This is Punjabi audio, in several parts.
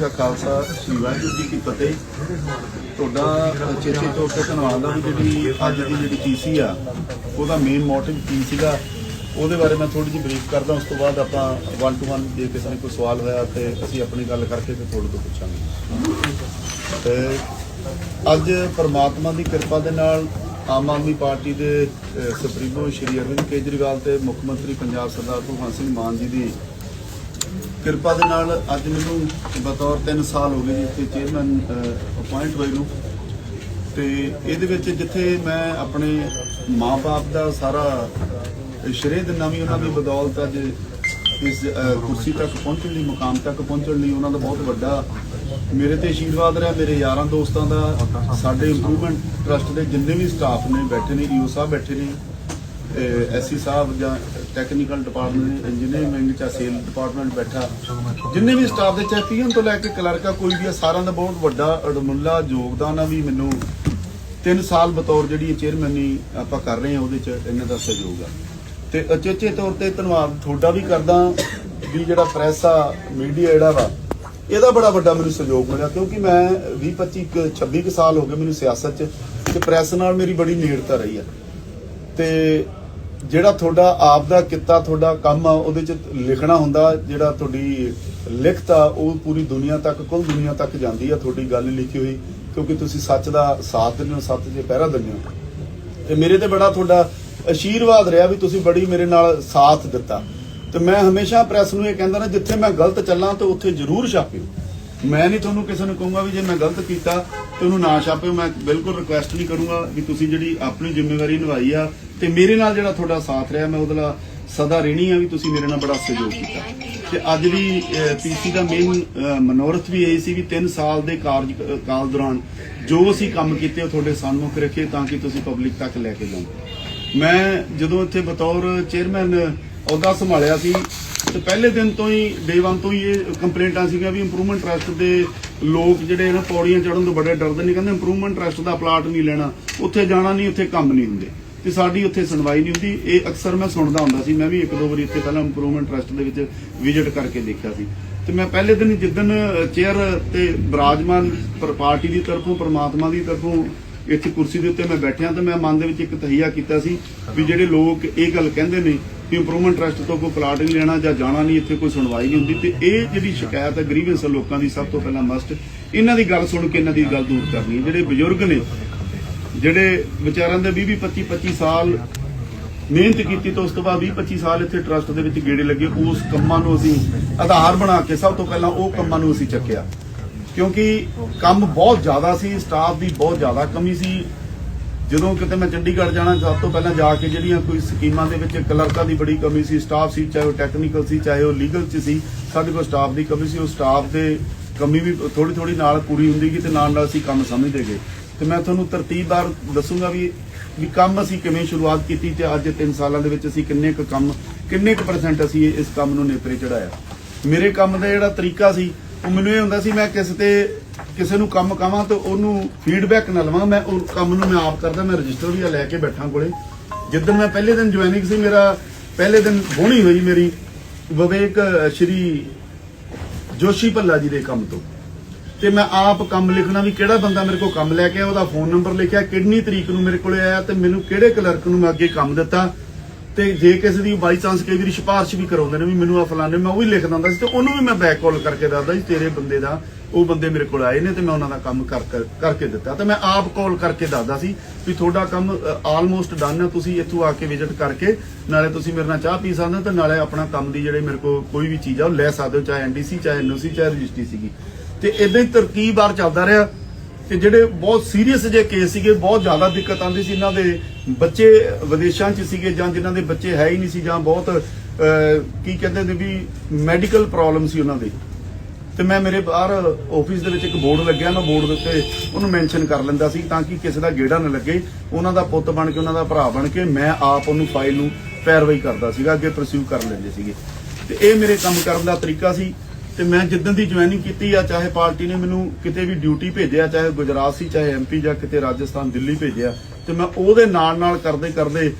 ਕਾ ਖਾਲਸਾ, ਸ੍ਰੀ ਵਾਹਿਗੁਰੂ ਜੀ ਕੀ ਫਤਿਹ। ਤੁਹਾਡਾ ਚੇਚੇ ਤੌਰ ਤੇ ਧੰਨਵਾਦ ਆ ਵੀ ਜਿਹੜੀ ਅੱਜ ਦੀ ਜਿਹੜੀ ਪੀਸੀ ਆ, ਉਹਦਾ ਮੇਨ ਮੋਟਿਵ ਕੀ ਸੀਗਾ? ਉਹਦੇ ਬਾਰੇ ਮੈਂ ਥੋੜੀ ਜਿਹੀ ਬਰੀਫ ਕਰਦਾ, ਉਸ ਤੋਂ ਬਾਅਦ ਆਪਾਂ 1 ਟੂ 1 ਜੇ ਕਿਸੇ ਨੇ ਕੋਈ ਸਵਾਲ ਹੋਇਆ ਤੇ ਅਸੀਂ ਆਪਣੀ ਗੱਲ ਕਰਕੇ ਤੇ ਤੁਹਾਡੇ ਤੋਂ ਪੁੱਛਾਂਗੇ। ਤੇ ਅੱਜ ਪਰਮਾਤਮਾ ਦੀ ਕਿਰਪਾ ਦੇ ਨਾਲ ਆਮ ਆਦਮੀ ਪਾਰਟੀ ਦੇ ਸੁਪਰੀਮੋ ਸ਼੍ਰੀ ਅਰਵਿੰਦ ਕੇਜਰੀਵਾਲ ਤੇ ਮੁੱਖ ਮੰਤਰੀ ਪੰਜਾਬ ਸਰਦਾਰ ਭਗਵੰਤ ਸਿੰਘ ਮਾਨ ਜੀ ਦੀ ਕਿਰਪਾ ਦੇ ਨਾਲ ਅੱਜ ਮੈਨੂੰ ਬਤੌਰ 3 ਸਾਲ ਹੋ ਗਏ ਜੀ ਇੱਥੇ ਚੇਅਰਮੈਨ ਅਪਾਇੰਟ ਹੋਏ ਨੂੰ। ਤੇ ਇਹਦੇ ਵਿੱਚ ਜਿੱਥੇ ਮੈਂ ਆਪਣੇ ਮਾਪੇ ਦਾ ਸਾਰਾ ਸ਼੍ਰੇਅ ਦਿੰਦਾ ਵੀ ਉਹਨਾਂ ਦੀ ਬਦੌਲਤ ਅੱਜ ਇਸ ਕੁਰਸੀ ਤੱਕ ਪਹੁੰਚਣ ਲਈ ਮੁਕਾਮ ਤੱਕ ਪਹੁੰਚਣ ਲਈ ਉਹਨਾਂ ਦਾ ਬਹੁਤ ਵੱਡਾ ਮੇਰੇ ਤੇ ਆਸ਼ੀਰਵਾਦ ਰਿਹਾ। ਮੇਰੇ ਯਾਰਾਂ ਦੋਸਤਾਂ ਦਾ, ਸਾਡੇ ਇੰਪਰੂਵਮੈਂਟ ਟਰਸਟ ਦੇ ਜਿੰਨੇ ਵੀ ਸਟਾਫ ਨੇ ਬੈਠੇ ਨੇ, ਈਓ ਸਾਹਿਬ ਬੈਠੇ ਨੇ ਐਸਸੀ ਸਾਹਿਬ ਜਾਂ ਟੈਕਨੀਕਲ ਡਿਪਾਰਟਮੈਂਟ ਇੰਜੀਨੀਅਰਿੰਗ ਜਾਂ ਸੇਲ ਡਿਪਾਰਟਮੈਂਟ ਬੈਠਾ। ਜਿੰਨੇ ਵੀ ਸਟਾਫ ਦੇ ਚਾਹੇ ਪੀਐਨ ਤੋਂ ਲੈ ਕੇ ਕਲਰਕਾ ਕੋਈ ਵੀ ਆ, ਸਾਰਿਆਂ ਦਾ ਬਹੁਤ ਵੱਡਾ ਅਡਮੁੱਲਾ ਯੋਗਦਾਨ ਆ ਵੀ ਮੈਨੂੰ 3 ਸਾਲ ਬਤੌਰ ਜਿਹੜੀ ਚੇਅਰਮੈਨੀ ਆਪਾਂ ਕਰ ਰਹੇ ਹਾਂ, ਉਹਦੇ ਚ ਇਹਨਾਂ ਦਾ ਸਹਿਯੋਗ ਆ। ਤੇ ਅਚੇਚੇ ਤੌਰ ਤੇ ਧੰਨਵਾਦ ਤੁਹਾਡਾ ਵੀ ਕਰਦਾ ਵੀ ਜਿਹੜਾ ਪ੍ਰੈਸ ਆ ਮੀਡੀਆ ਜਿਹੜਾ ਵਾ, ਇਹਦਾ ਬੜਾ ਵੱਡਾ ਮੈਨੂੰ ਸਹਿਯੋਗ ਮਿਲਿਆ, ਕਿਉਂਕਿ ਮੈਂ 20 25 ਕੁ 26 ਕੁ ਸਾਲ ਹੋ ਗਏ ਮੈਨੂੰ ਸਿਆਸਤ 'ਚ, ਤੇ ਪ੍ਰੈਸ ਨਾਲ ਮੇਰੀ ਬੜੀ ਨੇੜਤਾ ਰਹੀ ਆ। ਤੇ ਜਿਹੜਾ ਤੁਹਾਡਾ ਆਪ ਦਾ ਕਿੱਤਾ, ਤੁਹਾਡਾ ਕੰਮ ਆ, ਉਹਦੇ ਚ ਲਿਖਣਾ ਹੁੰਦਾ, ਜਿਹੜਾ ਤੁਹਾਡੀ ਲਿਖਤ ਆ, ਉਹ ਪੂਰੀ ਦੁਨੀਆ ਤੱਕ, ਕੁੱਲ ਦੁਨੀਆ ਤੱਕ ਜਾਂਦੀ ਆ ਤੁਹਾਡੀ ਗੱਲ ਲਿਖੀ ਹੋਈ, ਕਿਉਂਕਿ ਤੁਸੀਂ ਸੱਚ ਦਾ ਸਾਥ ਦਿੰਦੇ ਹੋ ਸੱਚ ਦੇ ਪਹਿਰਾ ਦਿੰਦੇ ਹੋ। ਤੇ ਮੇਰੇ ਤੇ ਬੜਾ ਤੁਹਾਡਾ ਅਸ਼ੀਰਵਾਦ ਰਿਹਾ ਵੀ ਤੁਸੀਂ ਬੜੀ ਮੇਰੇ ਨਾਲ ਸਾਥ ਦਿੱਤਾ। ਤੇ ਮੈਂ ਹਮੇਸ਼ਾ ਪ੍ਰੈਸ ਨੂੰ ਇਹ ਕਹਿੰਦਾ ਨਾ, ਜਿੱਥੇ ਮੈਂ ਗਲਤ ਚੱਲਾਂ, ਤੇ ਉੱਥੇ ਜ਼ਰੂਰ ਛਾਪਿਓ। ਮੈਂ ਨਹੀਂ ਤੁਹਾਨੂੰ ਕਿਸੇ ਨੂੰ ਕਹੂੰਗਾ ਵੀ ਜੇ ਮੈਂ ਗਲਤ ਕੀਤਾ ਤੇ ਉਹਨੂੰ ਨਾ ਛਾਪਿਓ, ਮੈਂ ਬਿਲਕੁਲ ਰਿਕੁਐਸਟ ਨਹੀਂ ਕਰੂੰਗਾ ਵੀ ਤੁਸੀਂ ਜਿਹੜੀ ਆਪਣੀ ਜ਼ਿੰਮੇਵਾਰੀ ਨਿਭਾਈ ਆ ਤੇ ਮੇਰੇ ਨਾਲ ਜਿਹੜਾ ਤੁਹਾਡਾ ਸਾਥ ਰਿਹਾ, ਮੈਂ ਉਹਦੇ ਸਦਾ ਰਹਿਣੀ ਆ ਵੀ ਤੁਸੀਂ ਮੇਰੇ ਨਾਲ ਬੜਾ ਸਹਿਯੋਗ ਕੀਤਾ। ਤੇ ਅੱਜ ਦੀ ਪੀਸੀ ਦਾ ਮੇਨ ਮਨੋਰਥ ਵੀ ਇਹ ਸੀ ਵੀ 3 ਸਾਲ ਦੇ ਕਾਰਜ ਦੌਰਾਨ ਜੋ ਅਸੀਂ ਕੰਮ ਕੀਤੇ, ਉਹ ਤੁਹਾਡੇ ਸਾਹਮਣੇ ਰੱਖੇ ਤਾਂ ਕਿ ਤੁਸੀਂ ਪਬਲਿਕ ਤੱਕ ਲੈ ਕੇ ਜਾਓ। ਮੈਂ ਜਦੋਂ ਇੱਥੇ ਬਤੌਰ ਚੇਅਰਮੈਨ ਅਹੁਦਾ ਸੰਭਾਲਿਆ ਸੀ, ਤੇ ਪਹਿਲੇ ਦਿਨ ਤੋਂ ਹੀ ਡੇ 1 ਤੋਂ ਹੀ ਇਹ ਕੰਪਲੇਂਟਾਂ ਸੀਗੀਆਂ ਵੀ ਇੰਪਰੂਵਮੈਂਟ ਟਰਸਟ ਦੇ ਲੋਕ ਜਿਹੜੇ ਨਾ ਪੌੜੀਆਂ ਚੜਨ ਤੋਂ ਬੜੇ ਡਰਦੇ ਨੇ, ਕਹਿੰਦੇ ਇੰਪਰੂਵਮੈਂਟ ਟਰਸਟ ਦਾ ਪਲਾਟ ਨਹੀਂ ਲੈਣਾ, ਉੱਥੇ ਜਾਣਾ ਨਹੀਂ, ਉੱਥੇ ਕੰਮ ਨਹੀਂ ਹੁੰਦੇ। ਤੇ ਸਾਡੀ ਉੱਥੇ ਸੁਣਵਾਈ ਨਹੀਂ ਹੁੰਦੀ। ਇਹ ਅਕਸਰ ਮੈਂ ਸੁਣਦਾ ਹੁੰਦਾ ਸੀ, ਮੈਂ ਵੀ ਇੱਕ ਦੋ ਵਾਰੀ ਇੱਥੇ ਪਹਿਲਾਂ ਇੰਪਰੂਵਮੈਂਟ ਟਰਸਟ ਦੇ ਵਿੱਚ ਵਿਜ਼ਿਟ ਕਰਕੇ ਦੇਖਿਆ ਸੀ। ਤੇ ਮੈਂ ਪਹਿਲੇ ਦਿਨ ਹੀ ਜਿੱਦਨ ਚੇਅਰ ਤੇ ਬਰਾਜਮਾਨ ਪਾਰਟੀ ਦੀ ਤਰਫੋਂ, ਪ੍ਰਮਾਤਮਾ ਦੀ ਤਰਫੋਂ ਇੱਥੇ ਕੁਰਸੀ ਦੇ ਉੱਤੇ ਮੈਂ ਬੈਠਿਆ ਤੇ ਮੈਂ ਮਨ ਦੇ ਵਿੱਚ ਇੱਕ ਤਹੀਆ ਕੀਤਾ ਸੀ ਵੀ ਜਿਹੜੇ ਲੋਕ ਇਹ ਗੱਲ ਕਹਿੰਦੇ ਨੇ ਕਿ ਇੰਪਰੂਵਮੈਂਟ ਟਰਸਟ ਤੋਂ ਕੋਈ ਪਲਾਟ ਨਹੀਂ ਲੈਣਾ ਜਾਂ ਜਾਣਾ ਨਹੀਂ, ਇੱਥੇ ਕੋਈ ਸੁਣਵਾਈ ਨਹੀਂ ਹੁੰਦੀ, ਤੇ ਇਹ ਜਿਹੜੀ ਸ਼ਿਕਾਇਤ ਹੈ ਗਰੀਵੈਂਸ ਲੋਕਾਂ ਦੀ ਸਭ ਤੋਂ ਪਹਿਲਾਂ ਮਸਟ ਇਹਨਾਂ ਦੀ ਗੱਲ ਸੁਣ ਕੇ ਇਹਨਾਂ ਦੀ ਗੱਲ ਦੂਰ ਕਰਨੀ ਹੈ। ਜਿਹੜੇ ਬਜ਼ੁਰਗ ਨੇ, ਜਿਹੜੇ ਵਿਚਾਰਾਂ ਦੇ 20 20 25 25 ਸਾਲ ਮਿਹਨਤ ਕੀਤੀ ਤਾਂ ਉਸ ਤੋਂ ਬਾਅਦ 20 25 ਸਾਲ ਇੱਥੇ ਟਰਸਟ ਦੇ ਵਿੱਚ ਗੇੜੇ ਲੱਗੇ, ਉਸ ਕੰਮਾਂ ਨੂੰ ਅਸੀਂ ਆਧਾਰ ਬਣਾ ਕੇ ਸਭ ਤੋਂ ਪਹਿਲਾਂ ਉਹ ਕੰਮਾਂ ਨੂੰ ਅਸੀਂ ਚੱਕਿਆ। ਕਿਉਂਕਿ ਕੰਮ ਬਹੁਤ ਜ਼ਿਆਦਾ ਸੀ ਸਟਾਫ ਦੀ ਬਹੁਤ ਜ਼ਿਆਦਾ ਕਮੀ ਸੀ। ਜਦੋਂ ਕਿਤੇ ਮੈਂ ਚੰਡੀਗੜ੍ਹ ਜਾਣਾ, ਸਭ ਤੋਂ ਪਹਿਲਾਂ ਜਾ ਕੇ ਜਿਹੜੀਆਂ ਕੋਈ ਸਕੀਮਾਂ ਦੇ ਵਿੱਚ ਕਲਰਕਾਂ ਦੀ ਬੜੀ ਕਮੀ ਸੀ ਸਟਾਫ ਸੀ, ਚਾਹੇ ਉਹ ਟੈਕਨੀਕਲ ਸੀ, ਚਾਹੇ ਉਹ ਲੀਗਲ ਚ ਸੀ, ਸਾਡੇ ਕੋਲ ਸਟਾਫ ਦੀ ਕਮੀ ਸੀ। ਉਹ ਸਟਾਫ ਦੇ ਕਮੀ ਵੀ ਥੋੜੀ ਥੋੜੀ ਨਾਲ ਪੂਰੀ ਹੁੰਦੀ ਗਈ ਤੇ ਨਾਲ ਨਾਲ ਅਸੀਂ ਕੰਮ ਸਮਝਦੇ ਗਏ। ਤੇ ਮੈਂ ਤੁਹਾਨੂੰ ਤਰਤੀਬਵਾਰ ਦੱਸੂਗਾ ਵੀ ਵੀ ਕੰਮ ਅਸੀਂ ਕਿਵੇਂ ਸ਼ੁਰੂਆਤ ਕੀਤੀ ਤੇ ਅੱਜ 3 ਸਾਲਾਂ ਦੇ ਵਿੱਚ ਅਸੀਂ ਕਿੰਨੇ ਕੁ ਕੰਮ, ਕਿੰਨੇ ਕੁ ਪਰਸੈਂਟ ਅਸੀਂ ਇਸ ਕੰਮ ਨੂੰ ਨੇਪਰੇ ਚੜਾਇਆ ਮੇਰੇ ਕੰਮ ਦਾ ਜਿਹੜਾ ਤਰੀਕਾ ਸੀ ਉਹ ਮੈਨੂੰ ਇਹ ਹੁੰਦਾ ਸੀ, ਮੈਂ ਕਿਸੇ ਤੇ ਕਿਸੇ ਨੂੰ ਕੰਮ ਕਵਾਂ ਤੇ ਉਹਨੂੰ ਫੀਡਬੈਕ ਨਾ ਲਵਾਂ, ਮੈਂ ਉਹ ਕੰਮ ਨੂੰ ਮੈਂ ਆਪ ਕਰਦਾ, ਮੈਂ ਰਜਿਸਟਰ ਵੀ ਲੈ ਕੇ ਬੈਠਾ ਕੋਲੇ। ਜਿੱਦਣ ਮੈਂ ਪਹਿਲੇ ਦਿਨ ਜੁਆਇਨਿੰਗ ਸੀ, ਮੇਰਾ ਪਹਿਲੇ ਦਿਨ ਬੋਣੀ ਹੋਈ ਮੇਰੀ ਵਿਵੇਕ ਸ਼੍ਰੀ ਜੋਸ਼ੀ ਭੱਲਾ ਜੀ ਦੇ ਕੰਮ ਤੋਂ। ਤੇ ਮੈਂ ਆਪ ਕੰਮ ਲਿਖਣਾ ਵੀ ਕਿਹੜਾ ਬੰਦਾ ਮੇਰੇ ਕੋਲ ਕੰਮ ਲੈ ਕੇ ਆਇਆ, ਉਹਦਾ ਫੋਨ ਨੰਬਰ ਲਿਖਿਆ, ਕਿੰਨੀ ਤਰੀਕ ਨੂੰ ਮੇਰੇ ਕੋਲੇ ਆਇਆ ਤੇ ਮੈਨੂੰ ਕਿਹੜੇ ਕਲਰਕ ਨੂੰ ਮੈਂ ਅੱਗੇ ਕੰਮ ਦਿੱਤਾ ਤੇ ਜੇ ਕਿਸੇ ਦੀ ਬਾਈ ਚਾਂਸ ਕਈ ਵਾਰੀ ਸਿਫਾਰਿਸ਼ ਵੀ ਕਰਾਉਂਦੇ ਨੇ ਵੀ ਮੈਨੂੰ ਆ ਫਲਾਣੇ ਮੈਂ ਉਹ ਵੀ ਲਿਖ ਦਿੰਦਾ ਸੀ ਤੇ ਉਹਨੂੰ ਵੀ ਮੈਂ ਬੈਕ ਕਾਲ ਕਰਕੇ ਦੱਸਦਾ ਸੀ ਤੇਰੇ ਬੰਦੇ ਦਾ, ਉਹ ਬੰਦੇ ਮੇਰੇ ਕੋਲ ਆਏ ਨੇ ਤੇ ਮੈਂ ਉਹਨਾਂ ਦਾ ਕੰਮ ਕਰਕੇ ਦਿੱਤਾ ਤੇ ਮੈਂ ਆਪ ਕਾਲ ਕਰਕੇ ਦੱਸਦਾ ਸੀ ਵੀ ਤੁਹਾਡਾ ਕੰਮ ਆਲਮੋਸਟ ਡਨ ਹੈ ਤੁਸੀਂ ਇੱਥੋਂ ਆ ਕੇ ਵਿਜ਼ਿਟ ਕਰਕੇ ਨਾਲੇ ਤੁਸੀਂ ਮੇਰੇ ਨਾਲ ਚਾਹ ਪੀ ਸਕਦੇ ਹੋ ਤੇ ਨਾਲੇ ਆਪਣਾ ਕੰਮ ਦੀ ਜਿਹੜੇ ਮੇਰੇ ਕੋਲ ਕੋਈ ਵੀ ਚੀਜ਼ ਆ, ਉਹ ਲੈ ਸਕਦੇ ਹੋ, ਚਾਹੇ ਐਨਡੀਸੀ ਚਾਹੇ ਐਨਓਸੀ ਚਾਹੇ ਰਜਿਸਟਰੀ ਸੀਗੀ। ਤੇ ਇਦਾਂ ਹੀ ਤਰਕੀਬਾਰ ਚੱਲਦਾ ਰਿਹਾ। ਤੇ ਜਿਹੜੇ ਬਹੁਤ ਸੀਰੀਅਸ ਜੇ ਕੇਸ ਸੀਗੇ, ਬਹੁਤ ਜ਼ਿਆਦਾ ਦਿੱਕਤ ਆਉਂਦੀ ਸੀ ਇਹਨਾਂ ਦੇ ਬੱਚੇ ਵਿਦੇਸ਼ਾਂ 'ਚ ਸੀਗੇ ਜਾਂ ਜਿਨ੍ਹਾਂ ਦੇ ਬੱਚੇ ਹੈ ਹੀ ਨਹੀਂ ਸੀ ਜਾਂ ਬਹੁਤ ਕੀ ਕਹਿੰਦੇ ਨੇ ਵੀ ਮੈਡੀਕਲ ਪ੍ਰੋਬਲਮ ਸੀ ਉਹਨਾਂ ਦੇ। ਤੇ ਮੈਂ ਮੇਰੇ ਬਾਹਰ ਆਫਿਸ ਦੇ ਵਿੱਚ ਇੱਕ ਬੋਰਡ ਲੱਗਿਆ ਨਾ ਬੋਰਡ ਦੇ ਉੱਤੇ ਉਹਨੂੰ ਮੈਂਸ਼ਨ ਕਰ ਲੈਂਦਾ ਸੀ ਤਾਂ ਕਿ ਕਿਸੇ ਦਾ ਗੇੜਾ ਨਾ ਲੱਗੇ, ਉਹਨਾਂ ਦਾ ਪੁੱਤ ਬਣ ਕੇ, ਉਹਨਾਂ ਦਾ ਭਰਾ ਬਣ ਕੇ ਮੈਂ ਆਪ ਉਹਨੂੰ ਫਾਈਲ ਨੂੰ ਪੈਰਵਾਈ ਕਰਦਾ ਸੀਗਾ, ਅੱਗੇ ਪਰਸਿਊ ਕਰ ਲੈਂਦੇ ਸੀਗੇ। ਤੇ ਇਹ ਮੇਰੇ ਕੰਮ ਕਰਨ ਦਾ ਤਰੀਕਾ ਸੀ। ਤੇ ਮੈਂ ਜਿੱਦਣ ਦੀ ਜੁਆਇਨਿੰਗ ਕੀਤੀ ਆ, ਚਾਹੇ ਪਾਰਟੀ ਨੇ ਮੈਨੂੰ ਕਿਤੇ ਵੀ ਡਿਊਟੀ ਭੇਜਿਆ, ਚਾਹੇ ਗੁਜਰਾਤ ਸੀ, ਚਾਹੇ ਐਮਪੀ ਜਾਂ ਕਿਤੇ ਰਾਜਸਥਾਨ, ਦਿੱਲੀ ਭੇਜਿਆ, ਤੇ ਮੈਂ ਉਹਦੇ ਨਾਲ ਨਾਲ ਕਰਦੇ ਕਰਦੇ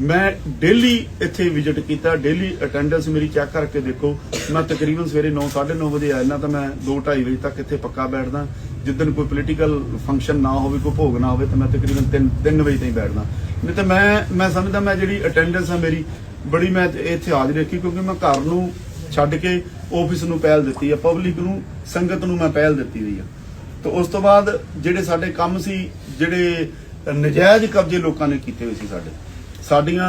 ਮੈਂ ਡੇਲੀ ਇੱਥੇ ਵਿਜ਼ਿਟ ਕੀਤਾ ਡੇਲੀ ਅਟੈਂਡੈਂਸ ਮੇਰੀ ਚੈੱਕ ਕਰਕੇ ਦੇਖੋ। ਮੈਂ ਤਕਰੀਬਨ ਸਵੇਰੇ 9:30 ਵਜੇ ਆਇਆ, ਨਾ ਤਾਂ ਮੈਂ 2:30 ਵਜੇ ਤੱਕ ਇੱਥੇ ਪੱਕਾ ਬੈਠਦਾ। ਜਿੱਦਨ ਕੋਈ ਪੋਲੀਟੀਕਲ ਫੰਕਸ਼ਨ ਨਾ ਹੋਵੇ, ਕੋਈ ਭੋਗ ਨਾ ਹੋਵੇ, ਤਾਂ ਮੈਂ ਤਕਰੀਬਨ 3 3 ਵਜੇ ਤਾਈਂ ਬੈਠਦਾ। ਨਹੀਂ ਤਾਂ ਮੈਂ ਮੈਂ ਸਮਝਦਾ ਮੈਂ ਜਿਹੜੀ ਅਟੈਂਡੈਂਸ ਆ ਮੇਰੀ, ਬੜੀ ਮੈਂ ਇੱਥੇ ਹਾਜ਼ਰ ਰੱਖੀ ਕਿਉਂਕਿ ਮੈਂ ਘਰ ਨੂੰ ਛੱਡ ਕੇ ਆਫਿਸ ਨੂੰ ਪਹਿਲ ਦਿੱਤੀ ਆ ਪਬਲਿਕ ਨੂੰ, ਸੰਗਤ ਨੂੰ ਮੈਂ ਪਹਿਲ ਦਿੱਤੀ ਹੋਈ ਆ। ਤੇ ਉਸ ਤੋਂ ਬਾਅਦ ਜਿਹੜੇ ਸਾਡੇ ਕੰਮ ਸੀ, ਜਿਹੜੇ ਨਜਾਇਜ਼ ਕਬਜ਼ੇ ਲੋਕਾਂ ਨੇ ਕੀਤੇ ਹੋਏ ਸੀ ਸਾਡੇ, ਸਾਡੀਆਂ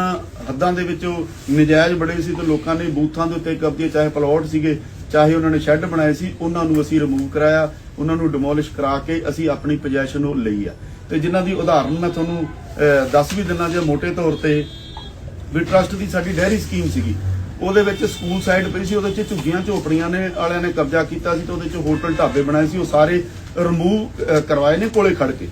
ਹੱਦਾਂ ਦੇ ਵਿੱਚੋਂ ਨਜਾਇਜ਼ ਬੜੇ ਸੀ ਤੇ ਲੋਕਾਂ ਨੇ ਬੂਥਾਂ ਦੇ ਉੱਤੇ ਕਬਜ਼ੇ, ਚਾਹੇ ਪਲਾਟ ਸੀਗੇ, ਚਾਹੇ ਉਹਨਾਂ ਨੇ ਸ਼ੈੱਡ ਬਣਾਏ ਸੀ, ਉਹਨਾਂ ਨੂੰ ਅਸੀਂ ਰਿਮੂਵ ਕਰਾਇਆ, ਉਹਨਾਂ ਨੂੰ ਡਿਮੋਲਿਸ਼ ਕਰਾ ਕੇ ਅਸੀਂ ਆਪਣੀ ਪੋਜੀਸ਼ਨ ਉਹ ਲਈ ਆ। ਤੇ ਜਿਨ੍ਹਾਂ ਦੀ ਉਦਾਹਰਨ ਮੈਂ ਤੁਹਾਨੂੰ ਦੱਸ ਵੀ ਦਿੰਦਾ ਜੇ ਮੋٹے ਤੌਰ ਤੇ ਵੀ ਟਰਸਟ ਦੀ ਸਾਡੀ ਡੈਰੀ ਸਕੀਮ ਸੀਗੀ। ਉਹਦੇ ਵਿੱਚ ਸਕੂਲ ਸਾਈਡ ਪਈ ਸੀ, ਉਹਦੇ ਵਿੱਚ ਝੁੱਗੀਆਂ ਝੋਪੜੀਆਂ ਨੇ ਵਾਲਿਆਂ ਨੇ ਕਬਜ਼ਾ ਕੀਤਾ ਸੀ ਤੇ ਉਹਦੇ ਵਿੱਚ ਹੋਟਲ ਢਾਬੇ ਬਣਾਏ ਸੀ, ਉਹ ਸਾਰੇ ਰਿਮੂਵ ਕਰਵਾਏ ਨੇ ਕੋਲੇ ਖੜ ਕੇ।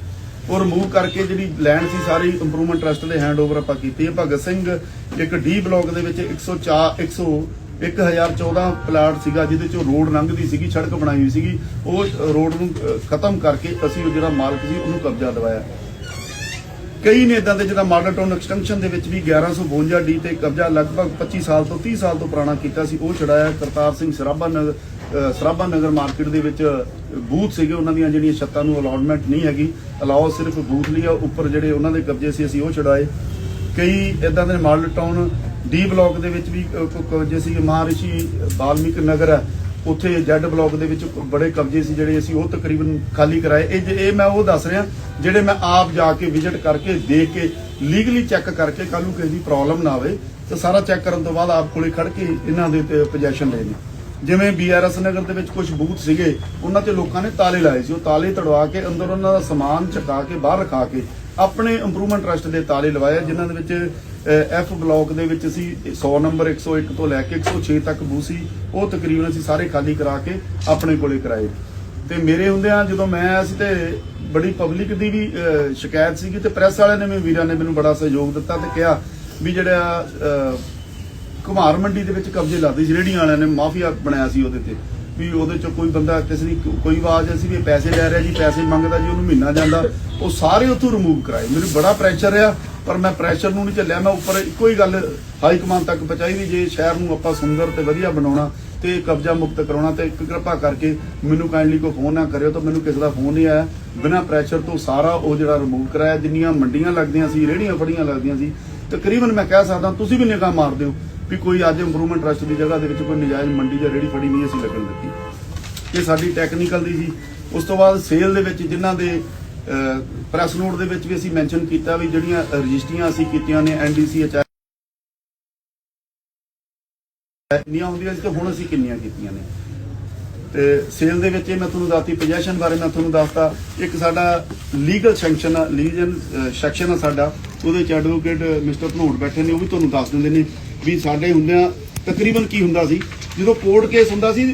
ਉਹ ਰਿਮੂਵ ਕਰਕੇ ਜਿਹੜੀ ਲੈਂਡ ਸੀ, ਸਾਰੀ ਇੰਪਰੂਵਮੈਂਟ ਟਰਸਟ ਦੇ ਹੈਂਡਓਵਰ ਆਪਾਂ ਕੀਤੀ ਹੈ। ਭਗਤ ਸਿੰਘ ਇੱਕ ਡੀ ਬਲਾਕ ਦੇ ਵਿੱਚ 104 100 1014 ਪਲਾਟ ਸੀਗਾ, ਜਿਹਦੇ ਚੋਂ ਰੋਡ ਲੰਘਦੀ ਸੀਗੀ, ਸੜਕ ਬਣਾਈ ਹੋਈ ਸੀਗੀ। ਉਹ ਰੋਡ ਨੂੰ ਖਤਮ ਕਰਕੇ ਅਸੀਂ ਉਹ ਜਿਹੜਾ ਮਾਲਕ ਸੀ, ਉਹਨੂੰ ਕਬਜ਼ਾ ਦਿਵਾਇਆ। ਕਈ ਨੇ ਇਦਾਂ ਦੇ ਜਿਹੜਾ ਮਾਡਲ ਟਾਊਨ ਐਕਸਟੈਂਸ਼ਨ ਦੇ ਵਿੱਚ ਵੀ 1152 ਡੀ ਤੇ ਕਬਜ਼ਾ ਲਗਭਗ 25 ਸਾਲ ਤੋਂ 30 ਸਾਲ ਤੋਂ ਪੁਰਾਣਾ ਕੀਤਾ ਸੀ। ਉਹ ਛੜਾਇਆ ਕਰਤਾਰ ਸਿੰਘ ਸਰਾਭਾ ਨਗਰ ਸਰਾਭਾ ਨਗਰ ਮਾਰਕੀਟ ਦੇ ਵਿੱਚ ਬੂਥ ਸੀਗੇ। ਉਹਨਾਂ ਦੀਆਂ ਜਿਹੜੀਆਂ ਛੱਤਾਂ ਨੂੰ ਅਲਾਟਮੈਂਟ ਨਹੀਂ ਹੈਗੀ। ਅਲਾਓ ਸਿਰਫ ਬੂਥ ਲਈ ਆ। ਉੱਪਰ ਜਿਹੜੇ ਉਹਨਾਂ ਦੇ ਕਬਜ਼ੇ ਸੀ, ਅਸੀਂ ਉਹ ਛੜਾਏ ਕਈ ਇਦਾਂ ਦੇ ਮਾਡਲ ਟਾਊਨ ਡੀ ਬਲਾਕ ਦੇ ਵਿੱਚ ਵੀ ਕ- ਕਬਜ਼ੇ ਸੀ ਮਹਾਰਿਸ਼ੀ ਬਾਲਮੀਕ ਨਗਰ ਹੈ। ਉੱਥੇ ਜੈਡ ਬਲਾਕ ਦੇ ਵਿੱਚ ਬੜੇ ਕਬਜ਼ੇ ਸੀ ਜਿਹੜੇ ਅਸੀਂ ਉਹ ਤਕਰੀਬਨ ਖਾਲੀ ਕਰਾਏ। ਇਹ ਇਹ ਮੈਂ ਉਹ ਦੱਸ ਰਿਹਾ, ਜਿਹੜੇ ਮੈਂ ਆਪ ਜਾ ਕੇ ਵਿਜ਼ਿਟ ਕਰਕੇ, ਦੇਖ ਕੇ ਲੀਗਲੀ ਚੈੱਕ ਕਰਕੇ ਕੱਲ ਨੂੰ ਕਿਸੇ ਦੀ ਪ੍ਰੋਬਲਮ ਨਾ ਆਵੇ, ਤਾਂ ਸਾਰਾ ਚੈੱਕ ਕਰਨ ਤੋਂ ਬਾਅਦ ਆਪ ਕੋਲੇ ਖੜ ਕੇ ਇਹਨਾਂ ਦੇ ਤੇ ਪੋਜੀਸ਼ਨ ਲਏ ਜਿਵੇਂ ਬੀਆਰਐਸ ਨਗਰ ਦੇ ਵਿੱਚ ਕੁਝ ਬੂਥ ਸੀਗੇ, ਉਹਨਾਂ ਤੇ ਲੋਕਾਂ ਨੇ ਤਾਲੇ ਲਾਏ ਸੀ। ਉਹ ਤਾਲੇ ਤੜਵਾ ਕੇ, ਅੰਦਰ ਉਹਨਾਂ ਦਾ ਸਮਾਨ ਚਕਾ ਕੇ, ਬਾਹਰ ਰਖਾ ਕੇ, ਆਪਣੇ ਇੰਪਰੂਵਮੈਂਟ ਟਰਸਟ ਦੇ ਤਾਲੇ ਲਵਾਏ, ਜਿਨ੍ਹਾਂ ਦੇ ਵਿੱਚ ਐਫ ਬਲਾਕ ਦੇ ਵਿੱਚ ਅਸੀਂ 100 ਨੰਬਰ 101 ਤੋਂ ਲੈ ਕੇ 106 ਤੱਕ ਬੂਥ ਸੀ। ਉਹ ਤਕਰੀਬਨ ਅਸੀਂ ਸਾਰੇ ਖਾਲੀ ਕਰਾ ਕੇ ਆਪਣੇ ਕੋਲੇ ਕਰਾਏ। ਤੇ ਮੇਰੇ ਹੁੰਦਿਆਂ ਜਦੋਂ ਮੈਂ ਆਇਆ ਸੀ ਤੇ ਬੜੀ ਪਬਲਿਕ ਦੀ ਵੀ ਸ਼ਿਕਾਇਤ ਸੀਗੀ ਤੇ ਪ੍ਰੈਸ ਵਾਲਿਆਂ ਨੇ ਵੀ ਵੀਰਾਂ ਨੇ ਮੈਨੂੰ ਬੜਾ ਸਹਿਯੋਗ ਦਿੱਤਾ ਤੇ ਕਿਹਾ ਵੀ ਜਿਹੜਾ ਅਹ, ਕੁਮਾਰ ਮੰਡੀ ਦੇ ਵਿੱਚ ਕਬਜ਼ੇ ਲਾਦੇ ਸੀ ਰੇੜੀਆਂ ਵਾਲਿਆਂ ਨੇ ਮਾਫੀਆ ਬਣਾਇਆ ਸੀ ਉਹਦੇ ਤੇ। ਵੀ ਉਹਦੇ ਚ ਕੋਈ ਬੰਦਾ ਕਿਸੇ ਦੀ ਕੋਈ ਆਵਾਜ਼ ਅਸੀਂ ਵੀ ਪੈਸੇ ਲੈ ਰਿਹਾ ਜੀ ਪੈਸੇ ਮੰਗਦਾ ਜੀ ਉਹਨੂੰ ਮਹੀਨਾ ਜਾਂਦਾ। ਉਹ ਸਾਰੇ ਉੱਥੋਂ ਰਿਮੂਵ ਕਰਾਏ। ਮੈਨੂੰ ਬੜਾ ਪ੍ਰੈਸ਼ਰ ਰਿਹਾ। ਪਰ ਮੈਂ ਪ੍ਰੈਸ਼ਰ ਨੂੰ ਨਹੀਂ ਝੱਲਿਆ, ਮੈਂ ਉੱਪਰ ਇੱਕੋ ਹੀ ਗੱਲ ਹਾਈ ਕਮਾਂਡ ਤੱਕ ਪਹੁੰਚਾਈ ਵੀ ਜੇ ਸ਼ਹਿਰ ਨੂੰ ਆਪਾਂ ਸੁੰਦਰ ਤੇ ਵਧੀਆ ਬਣਾਉਣਾ ਤੇ ਕਬਜ਼ਾ ਮੁਕਤ ਕਰਾਉਣਾ ਤੇ ਇੱਕ ਕਿਰਪਾ ਕਰਕੇ ਮੈਨੂੰ ਕਾਈਂਡਲੀ ਕੋਈ ਫੋਨ ਨਾ ਕਰਿਓ ਤਾਂ ਮੈਨੂੰ ਕਿਸੇ ਦਾ ਫੋਨ ਨਹੀਂ ਆਇਆ। ਬਿਨਾਂ ਪ੍ਰੈਸ਼ਰ ਤੋਂ ਸਾਰਾ ਉਹ ਜਿਹੜਾ ਰਿਮੂਵ ਕਰਾਇਆ, ਜਿੰਨੀਆਂ ਮੰਡੀਆਂ ਲੱਗਦੀਆਂ ਸੀ ਰੇੜੀਆਂ ਫੜੀਆਂ ਲੱਗਦੀਆਂ ਸੀ, ਤਕਰੀਬਨ ਮੈਂ ਕਹਿ ਸਕਦਾ ਤੁਸੀਂ ਵੀ ਨਿਗਾਹ ਮਾਰਦੇ ਹੋ ਵੀ ਕੋਈ ਅੱਜ ਇੰਪਰੂਵਮੈਂਟ ਟਰਸਟ ਦੀ ਜਗ੍ਹਾ ਦੇ ਵਿੱਚ ਕੋਈ ਨਜਾਇਜ਼ ਮੰਡੀ ਜਾਂ ਰੇੜੀ ਫੜੀ ਨਹੀਂ ਅਸੀਂ ਲੱਗਣ ਦਿੱਤੀ। ਇਹ ਸਾਡੀ ਟੈਕਨੀਕਲ ਦੀ ਸੀ। ਉਸ ਤੋਂ ਬਾਅਦ ਸੇਲ ਦੇ ਵਿੱਚ ਜਿਨ੍ਹਾਂ ਦੇ ਪ੍ਰੈਸ ਨੋਟ ਦੇ ਵਿੱਚ ਵੀ ਅਸੀਂ ਮੈਂਸ਼ਨ ਕੀਤਾ ਵੀ ਜਿਹੜੀਆਂ ਰਜਿਸਟਰੀਆਂ ਅਸੀਂ ਕੀਤੀਆਂ ਨੇ ਐਨਡੀਸੀ ਐਚ ਇੰਨੀਆਂ ਹੁੰਦੀਆਂ ਸੀ ਤੇ ਹੁਣ ਅਸੀਂ ਕਿੰਨੀਆਂ ਕੀਤੀਆਂ ਨੇ। ਤੇ ਸੇਲ ਦੇ ਵਿੱਚ ਮੈਂ ਤੁਹਾਨੂੰ ਦੱਸਤੀ ਪੋਜੀਸ਼ਨ ਬਾਰੇ ਮੈਂ ਤੁਹਾਨੂੰ ਦੱਸਤਾ। ਇੱਕ ਸਾਡਾ ਲੀਗਲ ਸੈਂਕਸ਼ਨ ਆ ਲੀਗਲ ਸੈਕਸ਼ਨ ਆ ਸਾਡਾ। ਉਹਦੇ ਚ ਐਡਵੋਕੇਟ ਮਿਸਟਰ ਧਨੋਟ ਬੈਠੇ ਨੇ, ਉਹ ਵੀ ਤੁਹਾਨੂੰ ਦੱਸ ਦਿੰਦੇ ਨੇ ਵੀ ਸਾਡੇ ਹੁੰਦਿਆਂ ਤਕਰੀਬਨ ਕੀ ਹੁੰਦਾ ਸੀ? ਜਦੋਂ ਕੋਰਟ ਕੇਸ ਹੁੰਦਾ ਸੀ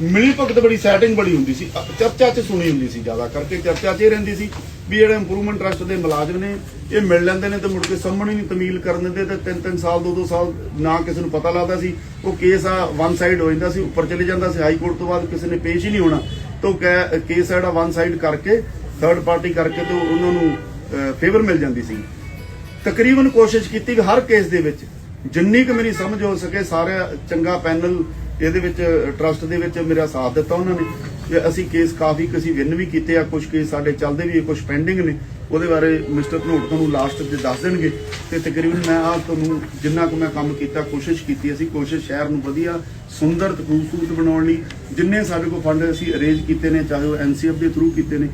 ਮਿਲੀ ਭਗਤ ਬੜੀ ਸੈਟਿੰਗ ਬੜੀ ਹੁੰਦੀ ਸੀ। ਚਰਚਾ 'ਚ ਸੁਣੀ ਹੁੰਦੀ ਸੀ ਜ਼ਿਆਦਾ ਕਰਕੇ, ਚਰਚਾ 'ਚ ਇਹ ਰਹਿੰਦੀ ਸੀ ਵੀ ਜਿਹੜੇ ਇੰਪਰੂਵਮੈਂਟ ਟਰਸਟ ਦੇ ਮੁਲਾਜ਼ਮ ਨੇ, ਇਹ ਮਿਲ ਲੈਂਦੇ ਨੇ ਤੇ ਮੁੜ ਕੇ ਸਾਹਮਣੇ ਨਹੀਂ ਤਮੀਲ ਕਰਨ ਦਿੰਦੇ ਤੇ ਤਿੰਨ ਤਿੰਨ ਸਾਲ ਦੋ ਦੋ ਸਾਲ ਨਾ ਕਿਸੇ ਨੂੰ ਪਤਾ ਲੱਗਦਾ ਸੀ। ਉਹ ਕੇਸ ਆ ਵਨ ਸਾਈਡ ਹੋ ਜਾਂਦਾ ਸੀ, ਉੱਪਰ ਚਲੇ ਜਾਂਦਾ ਸੀ ਹਾਈ ਕੋਰਟ ਤੋਂ ਬਾਅਦ ਕਿਸੇ ਨੇ ਪੇਸ਼ ਹੀ ਨਹੀਂ ਹੋਣਾ। ਤਾਂ ਕੇਸ ਜਿਹੜਾ ਵਨ ਸਾਈਡ ਕਰਕੇ ਥਰਡ ਪਾਰਟੀ ਕਰਕੇ ਤੇ ਉਹਨਾਂ ਨੂੰ ਫੇਵਰ ਮਿਲ ਜਾਂਦੀ ਸੀ। ਤਕਰੀਬਨ ਕੋਸ਼ਿਸ਼ ਕੀਤੀ ਕਿ ਹਰ ਕੇਸ ਦੇ ਵਿੱਚ ਜਿੰਨੀ ਕੁ ਮੇਰੀ ਸਮਝ ਹੋ ਸਕੇ ਸਾਰਾ ਚੰਗਾ ਪੈਨਲ ਇਹਦੇ ਵਿੱਚ ਟਰਸਟ ਦੇ ਵਿੱਚ ਮੇਰਾ ਸਾਥ ਦਿੱਤਾ ਉਹਨਾਂ ਨੇ ਕਿ ਅਸੀਂ ਕੇਸ ਕਾਫੀ ਕਿਸੇ ਵਿਨ ਵੀ ਕੀਤੇ ਆ ਕੁਝ ਕੇਸ ਸਾਡੇ ਚੱਲਦੇ ਵੀ ਕੁਝ ਪੈਂਡਿੰਗ ਨੇ। ਉਹਦੇ ਬਾਰੇ ਮਿਸਟਰ ਧਨੋਟ ਤੁਹਾਨੂੰ ਲਾਸਟ 'ਚ ਦੱਸ ਦੇਣਗੇ। ਤੇ ਤਕਰੀਬਨ ਮੈਂ ਆ ਤੁਹਾਨੂੰ ਜਿੰਨਾ ਕੁ ਮੈਂ ਕੰਮ ਕੀਤਾ ਕੋਸ਼ਿਸ਼ ਕੀਤੀ ਅਸੀਂ ਕੋਸ਼ਿਸ਼ ਸ਼ਹਿਰ ਨੂੰ ਵਧੀਆ ਸੁੰਦਰ ਤੇ ਖੂਬਸੂਰਤ ਬਣਾਉਣ ਲਈ ਜਿੰਨੇ ਸਾਡੇ ਕੋਲ ਫੰਡ ਅਸੀਂ ਅਰੇਂਜ ਕੀਤੇ ਨੇ ਚਾਹੇ ਉਹ ਐਨਸੀਐਫ ਦੇ ਥਰੂ ਕੀਤੇ ਨੇ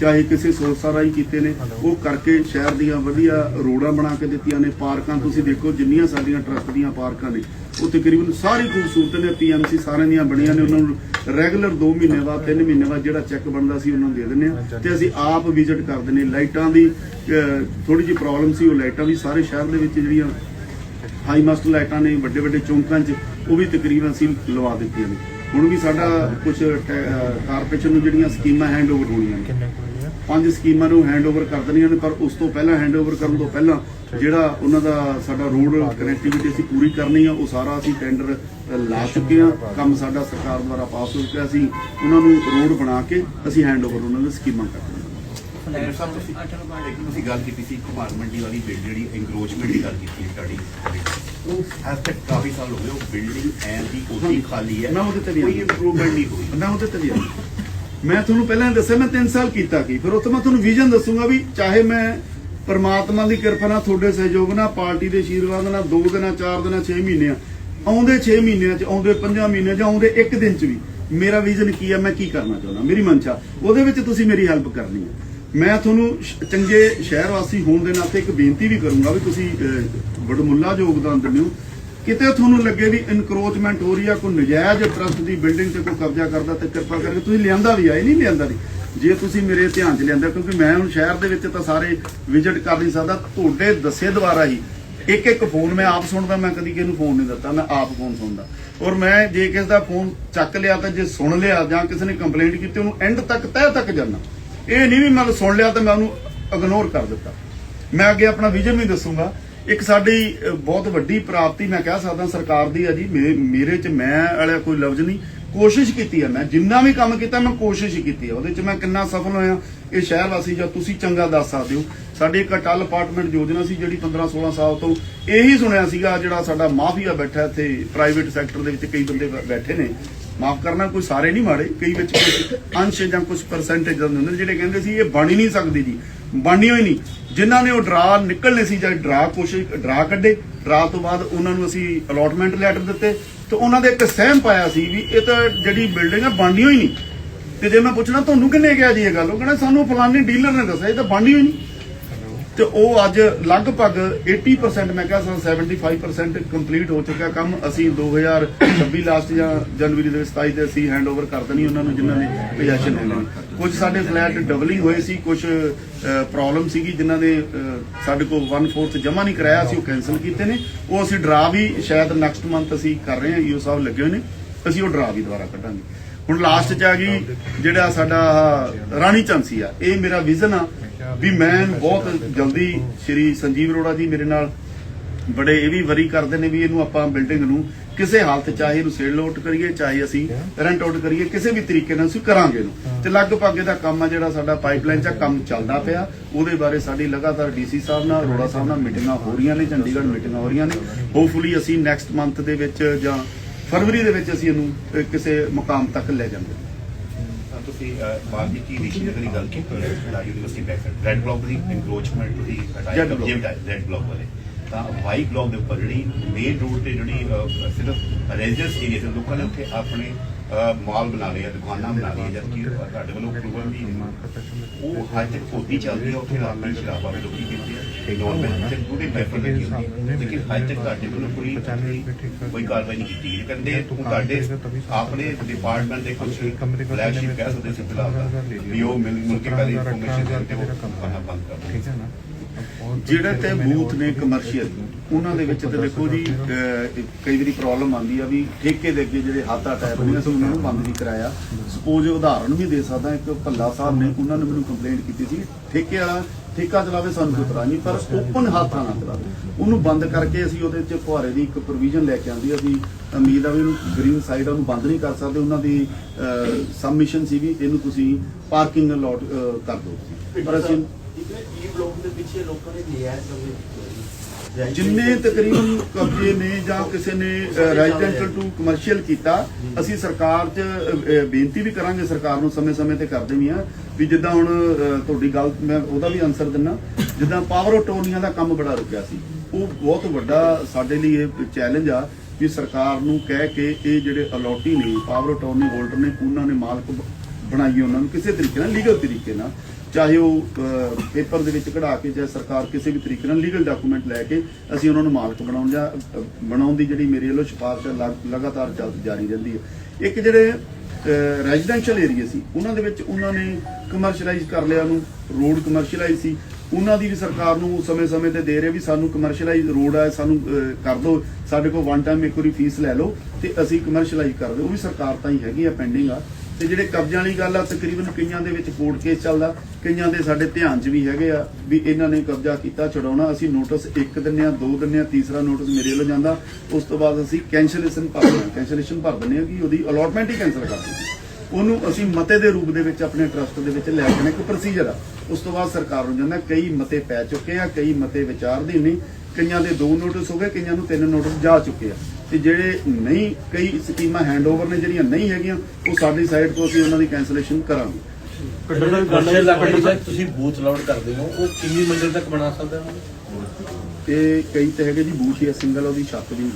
ਚਾਹੇ ਕਿਸੇ ਸੋਰਸਾਂ ਰਾਹੀਂ ਕੀਤੇ ਨੇ ਉਹ ਕਰਕੇ ਸ਼ਹਿਰ ਦੀਆਂ ਵਧੀਆ ਰੋਡਾਂ ਬਣਾ ਕੇ ਦਿੱਤੀਆਂ ਨੇ ਪਾਰਕਾਂ ਤੁਸੀਂ ਦੇਖੋ ਜਿੰਨੀਆਂ ਸਾਡੀਆਂ ਟਰਸਟ ਦੀਆਂ ਪਾਰਕਾਂ ਨੇ। ਉਹ ਤਕਰੀਬਨ ਸਾਰੀ ਖੂਬਸੂਰਤ ਨੇ ਪੀਐਮਸੀ ਸਾਰਿਆਂ ਦੀਆਂ ਬਣੀਆਂ ਨੇ ਉਹਨਾਂ ਨੂੰ ਰੈਗੂਲਰ 2 ਮਹੀਨੇ ਬਾਅਦ 3 ਮਹੀਨੇ ਬਾਅਦ ਜਿਹੜਾ ਚੈੱਕ ਬਣਦਾ ਸੀ ਉਹਨਾਂ ਨੂੰ ਦੇ ਦਿੰਦੇ ਆ ਤੇ ਅਸੀਂ ਆਪ ਵਿਜ਼ਿਟ ਕਰਦੇ ਨੇ ਲਾਈਟਾਂ ਦੀ ਥੋੜੀ ਜਿਹੀ ਪ੍ਰੋਬਲਮ ਸੀ ਉਹ ਲਾਈਟਾਂ ਵੀ ਸਾਰੇ ਸ਼ਹਿਰ ਦੇ ਵਿੱਚ ਜਿਹੜੀਆਂ ਹਾਈ ਮਾਸਟਰ ਲਾਈਟਾਂ ਨੇ ਵੱਡੇ ਵੱਡੇ ਚੌਂਕਾਂ 'ਚ ਉਹ ਵੀ ਤਕਰੀਬਨ ਅਸੀਂ ਲਵਾ ਦਿੱਤੀਆਂ ਨੇ। ਹੁਣ ਵੀ ਸਾਡਾ ਕੁਝ ਕਾਰਪੋਰੇਸ਼ਨ ਨੂੰ ਜਿਹੜੀਆਂ ਸਕੀਮਾਂ ਹੈਂਡਓਵਰ ਹੋਣੀਆਂ ਨੇ। ਪੰਜ ਸਕੀਮਾਂ ਨੂੰ ਹੈਂਡਓਵਰ ਕਰ ਦੇਣੀਆਂ ਨੇ ਪਰ ਉਸ ਤੋਂ ਪਹਿਲਾਂ ਹੈਂਡਓਵਰ ਕਰਨ ਤੋਂ ਪਹਿਲਾਂ ਜਿਹੜਾ ਉਹਨਾਂ ਦਾ ਸਾਡਾ ਰੋਡ ਕਨੈਕਟੀਵਿਟੀ ਅਸੀਂ ਪੂਰੀ ਕਰਨੀ ਆ ਉਹ ਸਾਰਾ ਅਸੀਂ ਟੈਂਡਰ ਲਾ ਚੁੱਕੇ ਆ। ਕੰਮ ਸਾਡਾ ਸਰਕਾਰ ਦੁਆਰਾ ਪਾਸ ਹੋ ਚੁੱਕਿਆ ਸੀ। ਉਹਨਾਂ ਨੂੰ ਰੋਡ ਬਣਾ ਕੇ ਅਸੀਂ ਹੈਂਡਓਵਰ ਉਹਨਾਂ ਦੇ ਸਕੀਮਾਂ ਕਰ ਦੇਣੀਆਂ ਡਾਕਟਰ ਸਾਹਿਬ ਤੁਸੀਂ ਇੱਕ ਤੁਸੀਂ ਗੱਲ ਕੀਤੀ ਸੀ ਕੁਮਾਰ ਮੰਡੀ ਵਾਲੀ ਬਿਲਡਿੰਗ ਜਿਹੜੀ ਐਨਕਰੋਚਮੈਂਟ ਦੀ ਗੱਲ ਕੀਤੀ ਸੀ ਤੁਹਾਡੀ। ਉਹ ਅੱਜ ਤੱਕ ਕਾਫੀ ਸਾਲ ਹੋ ਗਏ ਉਹ ਬਿਲਡਿੰਗ ਐਂ ਦੀ ਉਹਦੀ ਖਾਲੀ ਹੈ। ਮੈਂ ਉਹਦੇ ਤੇ ਵੀ ਕੋਈ ਆਉਂਦਾ। ਇੰਪਰੂਵਮੈਂਟ ਨਹੀਂ ਹੋਈ। ਮੈਂ ਉਹਦੇ ਤੇ ਵੀ ਆਇਆ। ਮੈਂ ਤੁਹਾਨੂੰ ਪਹਿਲਾਂ ਹੀ ਦੱਸਿਆ ਮੈਂ 3 ਸਾਲ ਕੀਤਾ ਕੀ ਫਿਰ ਉੱਥੇ ਮੈਂ ਤੁਹਾਨੂੰ ਵਿਜ਼ਨ ਦੱਸੂਗਾ ਵੀ ਚਾਹੇ ਮੈਂ ਪਰਮਾਤਮਾ ਦੀ ਕਿਰਪਾ ਨਾਲ ਤੁਹਾਡੇ ਸਹਿਯੋਗ ਨਾਲ ਪਾਰਟੀ ਦੇ ਆਸ਼ੀਰਵਾਦ ਨਾਲ 2 ਦਿਨਾਂ 4 ਦਿਨਾਂ 6 ਮਹੀਨਿਆਂ ਆਉਂਦੇ 6 ਮਹੀਨਿਆਂ ਚ ਆਉਂਦੇ 5 ਮਹੀਨਿਆਂ ਚ ਆਉਂਦੇ 1 ਦਿਨ ਚ ਵੀ। ਮੇਰਾ ਵਿਜ਼ਨ ਕੀ ਹੈ ਮੈਂ ਕੀ ਕਰਨਾ ਚਾਹੁੰਦਾ? ਮੇਰੀ ਮਨਸ਼ਾ ਉਹਦੇ ਵਿੱਚ ਤੁਸੀਂ ਮੇਰੀ ਹੈਲਪ ਕਰਨੀ ਹੈ ਮੈਂ ਤੁਹਾਨੂੰ ਚੰਗੇ ਸ਼ਹਿਰ ਵਾਸੀ ਹੋਣ ਦੇ ਨਾਤੇ ਇੱਕ ਬੇਨਤੀ ਵੀ ਕਰੂੰਗਾ ਵੀ ਤੁਸੀਂ ਅਹ, ਬੜਮੁੱਲਾ ਯੋਗਦਾਨ ਦਿੰਦੇ ਹੋ। ਕਿਤੇ ਤੁਹਾਨੂੰ ਲੱਗੇ ਵੀ ਇਨਕਰੋਚਮੈਂਟ ਹੋ ਰਹੀ ਆ ਕੋਈ ਨਜਾਇਜ਼ ਟਰਸਟ ਦੀ ਬਿਲਡਿੰਗ ਤੇ ਕੋਈ ਕਬਜ਼ਾ ਕਰਦਾ ਤੇ ਕਿਰਪਾ ਕਰਕੇ ਤੁਸੀਂ ਲਿਆਂਦਾ ਵੀ ਆਏ ਨਹੀਂ ਲਿਆਂਦਾ ਨਹੀਂ ਜੇ ਤੁਸੀਂ ਮੇਰੇ ਧਿਆਨ 'ਚ ਲਿਆਂਦਾ, ਕਿਉਂਕਿ ਮੈਂ ਹੁਣ ਸ਼ਹਿਰ ਦੇ ਵਿੱਚ ਤਾਂ ਸਾਰੇ ਵਿਜ਼ਿਟ ਕਰ ਨਹੀਂ ਸਕਦਾ, ਤੁਹਾਡੇ ਦੱਸੇ ਦੁਆਰਾ ਹੀ ਇੱਕ ਇੱਕ ਫੋਨ ਮੈਂ ਆਪ ਸੁਣਦਾ, ਮੈਂ ਕਦੀ ਕਿਸੇ ਨੂੰ ਫੋਨ ਨਹੀਂ ਦਿੱਤਾ, ਮੈਂ ਆਪ ਫੋਨ ਸੁਣਦਾ। ਔਰ ਮੈਂ ਜੇ ਕਿਸੇ ਦਾ ਫੋਨ ਚੱਕ ਲਿਆ ਤਾਂ ਜੇ ਸੁਣ ਲਿਆ ਜਾਂ ਕਿਸੇ ਨੇ ਕੰਪਲੇਂਟ ਕੀਤੀ, ਉਹਨੂੰ ਐਂਡ ਤੱਕ, ਤਹਿ ਤੱਕ ਜਾਣਾ ਇਹ ਨਹੀਂ ਵੀ ਮੈਂ ਸੁਣ ਲਿਆ ਤਾਂ ਮੈਂ ਉਹਨੂੰ ਇਗਨੋਰ ਕਰ ਦਿੱਤਾ। ਮੈਂ ਅੱਗੇ ਆਪਣਾ ਵਿਜ਼ਨ ਵੀ ਦੱਸੂਗਾ। ਇੱਕ ਸਾਡੀ ਬਹੁਤ ਵੱਡੀ ਪ੍ਰਾਪਤੀ ਮੈਂ ਕਹਿ ਸਕਦਾ ਸਰਕਾਰ ਦੀ ਆ ਜੀ, ਮੇ- ਮੇਰੇ ਚ ਮੈਂ ਵਾਲਾ ਕੋਈ ਲਫ਼ਜ਼ ਨਹੀਂ। ਕੋਸ਼ਿਸ਼ ਕੀਤੀ ਹੈ ਮੈਂ, ਜਿੰਨਾ ਵੀ ਕੰਮ ਕੀਤਾ ਮੈਂ ਕੋਸ਼ਿਸ਼ ਕੀਤੀ ਹੈ। ਉਹਦੇ ਚ ਮੈਂ ਕਿੰਨਾ ਸਫਲ ਹੋਇਆ, ਇਹ ਸ਼ਹਿਰ ਵਾਸੀ ਜਾਂ ਤੁਸੀਂ ਚੰਗਾ ਦੱਸ ਸਕਦੇ ਹੋ। ਸਾਡੀ ਇੱਕ ਅਟਲ ਅਪਾਰਟਮੈਂਟ ਯੋਜਨਾ ਸੀ ਜਿਹੜੀ 15 16 ਸਾਲ ਤੋਂ ਇਹੀ ਸੁਣਿਆ ਸੀਗਾ, ਜਿਹੜਾ ਸਾਡਾ ਮਾਫੀਆ ਬੈਠਾ ਇੱਥੇ ਪ੍ਰਾਈਵੇਟ ਸੈਕਟਰ ਦੇ ਵਿੱਚ ਕਈ ਬੰਦੇ ਬੈਠੇ ਨੇ। ਮਾਫ ਕਰਨਾ, ਕੋਈ ਸਾਰੇ ਨਹੀਂ ਮਾੜੇ, ਕਈ ਵਿੱਚ ਕੁਝ ਅੰਸ਼ ਜਾਂ ਕੁਝ ਪਰਸੈਂਟੇਜ ਹੁੰਦੇ ਨੇ, ਜਿਹੜੇ ਕਹਿੰਦੇ ਸੀ, ਇਹ ਬਣ ਹੀ ਨਹੀਂ ਸਕਦੀ ਜੀ ਬਣਨੀ ਹੋਈ ਨਹੀਂ। ਜਿਨ੍ਹਾਂ ਨੇ ਉਹ ਡਰਾ ਨਿਕਲਨੇ ਸੀ ਜਾਂ ਡਰਾ ਕੋਸ਼ਿਸ਼, ਡਰਾ ਕੱਢੇ, ਡਰਾ ਤੋਂ ਬਾਅਦ ਉਹਨਾਂ ਨੂੰ ਅਸੀਂ ਅਲੋਟਮੈਂਟ ਲੈਟਰ ਦਿੱਤੇ। ਤੇ ਉਹਨਾਂ ਦੇ ਇੱਕ ਸਹਿਮ ਪਾਇਆ ਸੀ ਵੀ ਇਹ ਤਾਂ ਜਿਹੜੀ ਬਿਲਡਿੰਗ ਹੈ ਬਣਨੀ ਹੋਈ ਨਹੀਂ। ਤੇ ਜੇ ਮੈਂ ਪੁੱਛਣਾ, ਤੁਹਾਨੂੰ ਕਿੰਨੇ ਕਿਹਾ ਜੀ ਇਹ ਗੱਲ? ਉਹ ਕਹਿੰਦਾ, ਸਾਨੂੰ ਫਲਾਨੀ ਡੀਲਰ ਨੇ ਦੱਸਿਆ, ਇਹ ਤਾਂ ਬਣਨੀ ਹੋਈ ਨਹੀਂ। ਤੇ ਉਹ ਅੱਜ ਲਗਭਗ 80% ਮੈਂ ਕਿਹਾ 75% ਕੰਪਲੀਟ ਹੋ ਚੁੱਕਾ ਕੰਮ। ਅਸੀਂ 2026 ਲਾਸਟ ਜਾਂ ਜਨਵਰੀ ਦੇ 27 ਤੇ ਅਸੀਂ ਹੈਂਡਓਵਰ ਕਰ ਦੇਣੀ ਉਹਨਾਂ ਨੂੰ, ਜਿਨ੍ਹਾਂ ਨੇ ਪੋਜੀਸ਼ਨ ਲੈਣੀ ਕੁਝ ਸਾਡੇ ਫਲੈਟ ਡਬਲਿੰਗ ਹੋਏ ਸੀ ਕੁਝ ਪ੍ਰੋਬਲਮ ਸੀਗੀ, ਜਿਨ੍ਹਾਂ ਨੇ ਸਾਡੇ ਕੋਲ 1/4 ਜਮ੍ਹਾਂ ਨਹੀਂ ਕਰਾਇਆ, ਅਸੀਂ ਉਹ ਕੈਨਸਲ ਕੀਤੇ ਨੇ। ਉਹ ਅਸੀਂ ਡਰਾ ਵੀ ਸ਼ਾਇਦ ਨੈਕਸਟ ਮੰਥ ਅਸੀਂ ਕਰ ਰਹੇ ਹਾਂ, ਈਓ ਸਾਹਿਬ ਲੱਗੇ ਹੋਏ ਨੇ। ਅਸੀਂ ਉਹ ਡਰਾ ਵੀ ਦੁਬਾਰਾ ਕੱਢਾਂਗੇ। ਹੁਣ ਲਾਸਟ ਚ ਆ ਗਈ ਜਿਹੜਾ ਸਾਡਾ ਰਾਣੀ ਚਾਂਸੀ ਆ, ਇਹ ਮੇਰਾ ਵਿਜ਼ਨ ਆ। ਵੀ ਮੈਂ ਬਹੁਤ ਜਲਦੀ ਸ਼੍ਰੀ ਸੰਜੀਵ ਅਰੋੜਾ ਜੀ ਮੇਰੇ ਨਾਲ ਬੜੇ ਇਹ ਵੀ ਵਰੀ ਕਰਦੇ ਨੇ ਵੀ ਇਹਨੂੰ ਆਪਾਂ ਬਿਲਡਿੰਗ ਨੂੰ ਕਿਸੇ ਹਾਲਤ ਚਾਹੇ ਇਹਨੂੰ ਸੇਲ ਆਊਟ ਕਰੀਏ ਚਾਹੇ ਅਸੀਂ ਰੈਂਟ ਆਊਟ ਕਰੀਏ ਕਿਸੇ ਵੀ ਤਰੀਕੇ ਨਾਲ ਅਸੀਂ ਕਰਾਂਗੇ ਇਹਨੂੰ। ਤੇ ਲਗਭਗ ਇਹਦਾ ਕੰਮ ਆ ਜਿਹੜਾ ਸਾਡਾ ਪਾਈਪਲਾਈਨ 'ਚ ਕੰਮ ਚੱਲਦਾ ਪਿਆ। ਉਹਦੇ ਬਾਰੇ ਸਾਡੀ ਲਗਾਤਾਰ ਡੀਸੀ ਸਾਹਿਬ ਨਾਲ ਅਰੋੜਾ ਸਾਹਿਬ ਨਾਲ ਮੀਟਿੰਗਾਂ ਹੋ ਰਹੀਆਂ ਨੇ ਚੰਡੀਗੜ੍ਹ ਮੀਟਿੰਗਾਂ ਹੋ ਰਹੀਆਂ ਨੇ। ਹੋਪਫੁਲੀ ਅਸੀਂ ਨੈਕਸਟ ਮੰਥ ਦੇ ਵਿੱਚ ਜਾਂ ਫਰਵਰੀ ਦੇ ਵਿੱਚ ਅਸੀਂ ਇਹਨੂੰ ਕਿਸੇ ਮੁਕਾਮ ਤੱਕ ਲੈ ਤਾਂ ਤੁਸੀਂ ਬਾਅਦ ਦੀ ਕੀ ਰਿਸ਼ਤੇ ਦੀ ਗੱਲ ਕੀਤੀ ਹੈ ਜਿਹੜਾ ਯੂਨੀਵਰਸਿਟੀ ਬੈਕ ਰੈੱਡ ਬਲੌਕ ਦੀ ਐਨਕਰੋਚਮੈਂਟ ਦੀ ਹਟਾਈ। ਕਬਜ਼ੇ ਹਟਾਏ ਰੈੱਡ ਬਲੌਕ ਵਾਲੇ ਤਾਂ ਵਾਈਟ ਬਲੌਕ ਦੇ ਉੱਪਰ ਜਿਹੜੀ ਮੇਨ ਰੋਡ ਤੇ ਜਿਹੜੀ ਸਿਰਫ ਰੈਜ਼ੀਡੈਂਸ ਏਰੀਆ ਤੇ ਲੋਕਾਂ ਨੇ ਉੱਥੇ ਆਪਣੇ ਮਾਲ ਬਣਾ ਲਏ ਆ ਦੁਕਾਨਾਂ ਬਣਾ ਲਈਆਂ ਜਦਕਿ ਤੁਹਾਡੇ ਵੱਲੋਂ ਅਪਰੂਵਲ ਵੀ ਉਹ ਹੱਦ ਤੱਕ ਖੋਦੀ ਚੱਲਦੀ ਹੈ ਉੱਥੇ ਰਾਤੀ ਸ਼ਰਾਬਾਂ ਵੀ ਲੋਕੀ ਪੀਂਦੇ ਆ ਵੈਜ ਤੇ ਪੂਰੇ ਪੈਪਰ ਲੱਗੀ ਹੁੰਦੀ ਲੇਕਿਨ ਹੱਦ ਤੱਕ ਤੁਹਾਡੇ ਵੱਲੋਂ ਕੋਈ ਕੋਈ ਕਾਰਵਾਈ ਨਹੀਂ ਕੀਤੀ ਗਈ। ਕਹਿੰਦੇ ਤੁਹਾਡੇ ਆਪਣੇ ਡਿਪਾਰਟਮੈਂਟ ਦੇ ਕੁਝ ਫਲੈਗਸ਼ਿਪ ਕਹਿ ਸਕਦੇ ਸੀ ਫਿਲਹਾਲ ਵੀ ਉਹ ਮਿਲ ਮਿਲ ਕੇ ਪਹਿਲੇ ਇਨਫੋਰਮੇਸ਼ਨ ਦਿੰਦੇ ਉਹ ਕਰਨਾ ਬੰਦ ਕਰ ਠੀਕ ਹੈ ਨਾ? ਜਿਹੜੇ ਤੇ ਬੂਥ ਨੇ ਕਮਰਸ਼ੀਅਲ ਉਹਨਾਂ ਦੇ ਵਿੱਚ ਤੇ ਦੇਖੋ ਜੀ ਕਈ ਵਾਰੀ ਪ੍ਰੋਬਲਮ ਆਉਂਦੀ ਆ ਵੀ ਠੇਕੇ ਦੇ ਅੱਗੇ ਜਿਹੜੇ ਹੱਥ ਅਟੈਕ ਨੇ, ਅਸੀਂ ਉਹਨਾਂ ਨੂੰ ਬੰਦ ਵੀ ਕਰਾਇਆ। ਸਪੋਜ਼ ਉਦਾਹਰਨ ਵੀ ਦੇ ਸਕਦਾ, ਇੱਕ ਭੱਲਾ ਸਾਹਿਬ ਨੇ, ਉਹਨਾਂ ਨੇ ਮੈਨੂੰ ਕੰਪਲੇਂਟ ਕੀਤੀ ਸੀ, ਠੇਕੇ ਵਾਲਾ ਠੇਕਾ ਚਲਾਵੇ, ਸਾਨੂੰ ਕੋਈ ਤਰ੍ਹਾਂ ਨਹੀਂ, ਪਰ ਓਪਨ ਹੱਥਾਂ ਨਾਲ ਚਲਾਵੇ। ਉਹਨੂੰ ਬੰਦ ਕਰਕੇ ਅਸੀਂ ਉਹਦੇ ਵਿੱਚ ਫੁਹਾਰੇ ਦੀ ਇੱਕ ਪ੍ਰੋਵੀਜ਼ਨ ਲੈ ਕੇ ਆਂਦੀ ਆ ਉਮੀਦ ਆ ਵੀ ਉਹਨੂੰ ਗ੍ਰੀਨ ਸਾਈਡ ਉਹਨੂੰ ਬੰਦ ਨਹੀਂ ਕਰ ਸਕਦੇ, ਉਹਨਾਂ ਦੀ ਸਬਮਿਸ਼ਨ ਸੀ ਵੀ ਇਹਨੂੰ ਤੁਸੀਂ ਪਾਰਕਿੰਗ ਅਲਾਟ ਕਰ ਦਿਓ। ਪਰ ਅਸੀਂ ਇਹ ਬਲੌਕ ਦੇ ਪਿੱਛੇ ਲੋਕਾਂ ਨੇ ਲਿਆ ਸਮੇਂ ਜਿੰਨੇ ਤਕਰੀਬਨ ਕਬਜ਼ੇ ਨੇ ਜਾਂ ਕਿਸੇ ਨੇ ਰੈਜ਼ੀਡੈਂਸ਼ੀਅਲ ਟੂ ਕਮਰਸ਼ੀਅਲ ਕੀਤਾ ਅਸੀਂ ਸਰਕਾਰ 'ਚ ਬੇਨਤੀ ਵੀ ਕਰਾਂਗੇ ਸਰਕਾਰ ਨੂੰ ਸਮੇਂ-ਸਮੇਂ ਤੇ ਕਰਦੇ ਵੀ ਆ ਵੀ ਜਿੱਦਾਂ ਹੁਣ ਤੁਹਾਡੀ ਗੱਲ ਮੈਂ ਉਹਦਾ ਵੀ ਆਨਸਰ ਦਿੰਨਾ ਜਿੱਦਾਂ ਪਾਵਰ ਅਟੋਰਨੀਆਂ ਦਾ ਕੰਮ ਬੜਾ ਰੁਕਿਆ ਸੀ। ਉਹ ਬਹੁਤ ਵੱਡਾ ਸਾਡੇ ਲਈ ਇਹ ਚੈਲੰਜ ਆ ਵੀ ਸਰਕਾਰ ਨੂੰ ਕਹਿ ਕੇ ਇਹ ਜਿਹੜੇ ਅਲੋਟੀ ਨੇ ਪਾਵਰ ਅਟੋਰਨੀ ਹੋਲਡਰ ਨੇ ਉਹਨਾਂ ਨੇ ਮਾਲਕ ਬ- ਬਣਾਈਏ ਉਹਨਾਂ ਨੂੰ ਕਿਸੇ ਤਰੀਕੇ ਨਾਲ ਲੀਗਲ ਤਰੀਕੇ ਨਾਲ। ਚਾਹੇ ਉਹ ਪੇਪਰ ਦੇ ਵਿੱਚ ਕਢਾ ਕੇ ਜਾਂ ਸਰਕਾਰ ਕਿਸੇ ਵੀ ਤਰੀਕੇ ਨਾਲ ਲੀਗਲ ਡਾਕੂਮੈਂਟ ਲੈ ਕੇ ਅਸੀਂ ਉਹਨਾਂ ਨੂੰ ਮਾਲਕ ਬਣਾਉਣ ਜਾਂ ਬਣਾਉਣ ਦੀ ਜਿਹੜੀ ਮੇਰੇ ਵੱਲੋਂ ਸਿਫਾਰਿਸ਼ ਹੈ, ਲਗ- ਲਗਾਤਾਰ ਚੱਲ ਜਾਰੀ ਰਹਿੰਦੀ ਹੈ। ਇੱਕ ਜਿਹੜੇ ਰੈਜ਼ੀਡੈਂਸ਼ੀਅਲ ਏਰੀਆ ਸੀ ਉਹਨਾਂ ਦੇ ਵਿੱਚ ਉਹਨਾਂ ਨੇ ਕਮਰਸ਼ੀਅਲਾਈਜ਼ ਕਰ ਲਿਆ ਉਹਨੂੰ ਰੋਡ ਕਮਰਸ਼ੀਅਲਾਈਜ਼ ਸੀ। ਉਹਨਾਂ ਦੀ ਵੀ ਸਰਕਾਰ ਨੂੰ ਸਮੇਂ-ਸਮੇਂ ਤੇ ਦੇ ਰਹੇ ਵੀ ਸਾਨੂੰ ਕਮਰਸ਼ੀਅਲਾਈਜ਼ ਰੋਡ ਹੈ ਸਾਨੂੰ ਕਰ ਦਿਓ ਸਾਡੇ ਕੋਲ ਵਨ ਟਾਈਮ ਇੱਕ ਵਾਰੀ ਫੀਸ ਲੈ ਲਓ ਤੇ ਅਸੀਂ ਕਮਰਸ਼ੀਅਲਾਈਜ਼ ਕਰ ਦਿਓ ਉਹ ਵੀ ਸਰਕਾਰ ਤਾਂ ਹੀ ਹੈਗੀ ਆ ਪੈਂਡਿੰਗ ਆ। ਤੇ ਜਿਹੜੇ ਕਬਜ਼ਿਆਂ ਵਾਲੀ ਗੱਲ ਆ, ਤਕਰੀਬਨ ਕਈਆਂ ਦੇ ਵਿੱਚ ਕੋਰਟ ਕੇਸ ਚੱਲਦਾ, ਕਈਆਂ ਦੇ ਸਾਡੇ ਧਿਆਨ 'ਚ ਵੀ ਹੈਗੇ ਆ ਵੀ ਇਹਨਾਂ ਨੇ ਕਬਜ਼ਾ ਕੀਤਾ, ਛਡਾਉਣਾ, ਅਸੀਂ ਨੋਟਿਸ ਇੱਕ ਦਿੰਨੇ ਆ ਦੋ ਦਿੰਨੇ ਆ ਤੀਸਰਾ ਨੋਟਿਸ ਮੇਰੇ ਵੱਲੋਂ ਜਾਂਦਾ। ਉਸ ਤੋਂ ਬਾਅਦ ਅਸੀਂ ਕੈਂਸਲੇਸ਼ਨ ਭਰ ਹਾਂ ਕੈਂਸਲੇਸ਼ਨ ਭਰ ਦਿੰਦੇ ਆ ਕਿ ਉਹਦੀ ਅਲੋਟਮੈਂਟ ਹੀ ਕੈਂਸਲ ਕਰ ਦਿੰਦੇ ਉਹਨੂੰ ਅਸੀਂ ਮਤੇ ਦੇ ਰੂਪ ਦੇ ਵਿੱਚ ਆਪਣੇ ਟਰਸਟ ਦੇ ਵਿੱਚ ਲੈ ਜਾਣਾ ਇੱਕ ਪ੍ਰੋਸੀਜਰ ਆ। ਉਸ ਤੋਂ ਬਾਅਦ ਸਰਕਾਰ ਨੂੰ ਜਾਂਦਾ, ਕਈ ਮਤੇ ਪੈ ਚੁੱਕੇ ਆ, ਕਈ ਮਤੇ ਵਿਚਾਰਧੀਨ ਨਹੀਂ। ਕਈਆਂ ਦੇ ਦੋ ਨੋਟਿਸ ਹੋ ਗਏ ਕਈਆਂ ਨੂੰ ਤਿੰਨ ਨੋਟਿਸ ਜਾ ਚੁੱਕੇ ਆ। ਤੇ ਜਿਹੜੇ ਨਹੀਂ ਕਈ ਸਕੀਮਾਂ ਹੈਂਡਓਵਰ ਨੇ ਜਿਹੜੀਆਂ ਨਹੀਂ ਹੈਗੀਆਂ ਉਹ ਸਾਡੀ ਸਾਈਡ ਤੋਂ ਅਸੀਂ ਉਹਨਾਂ ਦੀ ਕੈਂਸਲੇਸ਼ਨ ਕਰਾਂਗੇ। ਪਿੰਡ ਤੁਸੀਂ ਬੂਥ ਲਾਉਣ ਕਰਦੇ ਹੋ ਉਹ ਕਿੰਨੀ ਮੰਜ਼ਿਲ ਤੱਕ ਬਣਾ ਸਕਦਾ ਹੈ? ਤੇ ਕਈ ਤੇ ਹੈਗੇ ਜੀ ਬੂਥ ਹੀ ਸਿੰਗਲ ਉਹਦੀ ਛੱਤ ਵੀ।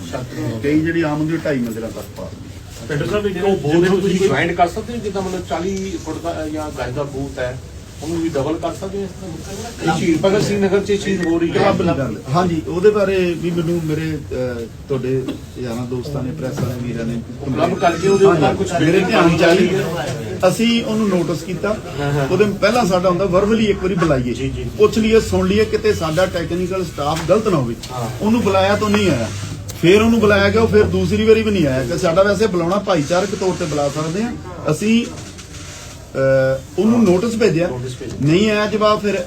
ਕਈ ਜਿਹੜੀ ਆਮ ਹੁੰਦੀ ਢਾਈ ਮੰਜ਼ਿਲਾਂ ਤੱਕ ਪਾ ਦਿੰਦੇ ਪਿੰਡਰ ਸਾਹਿਬ ਵੀ ਉਹ ਬੂਥ ਨੂੰ ਤੁਸੀਂ ਜੁਆਇੰਟ ਕਰ ਸਕਦੇ ਹੋ ਜਿੱਦਾਂ ਮਤਲਬ 40 ਫੁੱਟ ਦਾ ਜਾਂ ਗਜ ਦਾ ਬੂਥ ਹੈ ਉਹਨੂੰ ਵੀ ਡਬਲ ਕਰ ਸਕਦੇ ਹੋ ਇਸ ਤਰ੍ਹਾਂ? ਇਹ ਚੀਜ਼ ਭਗਤ ਸਿੰਘ ਨਗਰ 'ਚ ਇਹ ਚੀਜ਼ ਹੋ ਰਹੀ ਹੈ ਹਾਂਜੀ ਉਹਦੇ ਬਾਰੇ ਵੀ ਮੈਨੂੰ ਮੇਰੇ ਅਹ, ਤੁਹਾਡੇ ਯਾਰਾਂ ਦੋਸਤਾਂ ਨੇ ਪ੍ਰੈਸ ਵਾਲੇ ਵੀਰਾਂ ਨੇ ਉਪਲਬਧ ਕਰਕੇ ਉਹਦੇ ਉੱਪਰ ਕੁਝ ਮੇਰੇ ਧਿਆਨ ਚ ਆਈ ਅਸੀਂ ਉਹਨੂੰ ਨੋਟਿਸ ਕੀਤਾ। ਉਹਦੇ ਪਹਿਲਾਂ ਸਾਡਾ ਹੁੰਦਾ ਵਰਬਲੀ ਇੱਕ ਵਾਰੀ ਬੁਲਾਈਏ। ਪੁੱਛ ਲਈਏ ਸੁਣ ਲਈਏ ਕਿਤੇ ਸਾਡਾ ਟੈਕਨੀਕਲ ਸਟਾਫ ਗਲਤ ਨਾ ਹੋਵੇ। ਉਹਨੂੰ ਬੁਲਾਇਆ ਤਾਂ ਨਹੀਂ ਆਇਆ। ਫਿਰ ਉਹਨੂੰ ਬੁਲਾਇਆ ਗਿਆ ਉਹ ਫਿਰ ਦੂਸਰੀ ਵਾਰੀ ਵੀ ਨਹੀਂ ਆਇਆ। ਕਿ ਸਾਡਾ ਵੈਸੇ ਬੁਲਾਉਣਾ ਭਾਈਚਾਰਕ ਤੌਰ ਤੇ ਬੁਲਾ ਸਕਦੇ ਆ ਅਸੀਂ ਉਹਨੂੰ ਨੋਟਿਸ ਭੇਜਿਆ। ਨਹੀਂ ਆਇਆ ਜਵਾਬ ਫਿਰ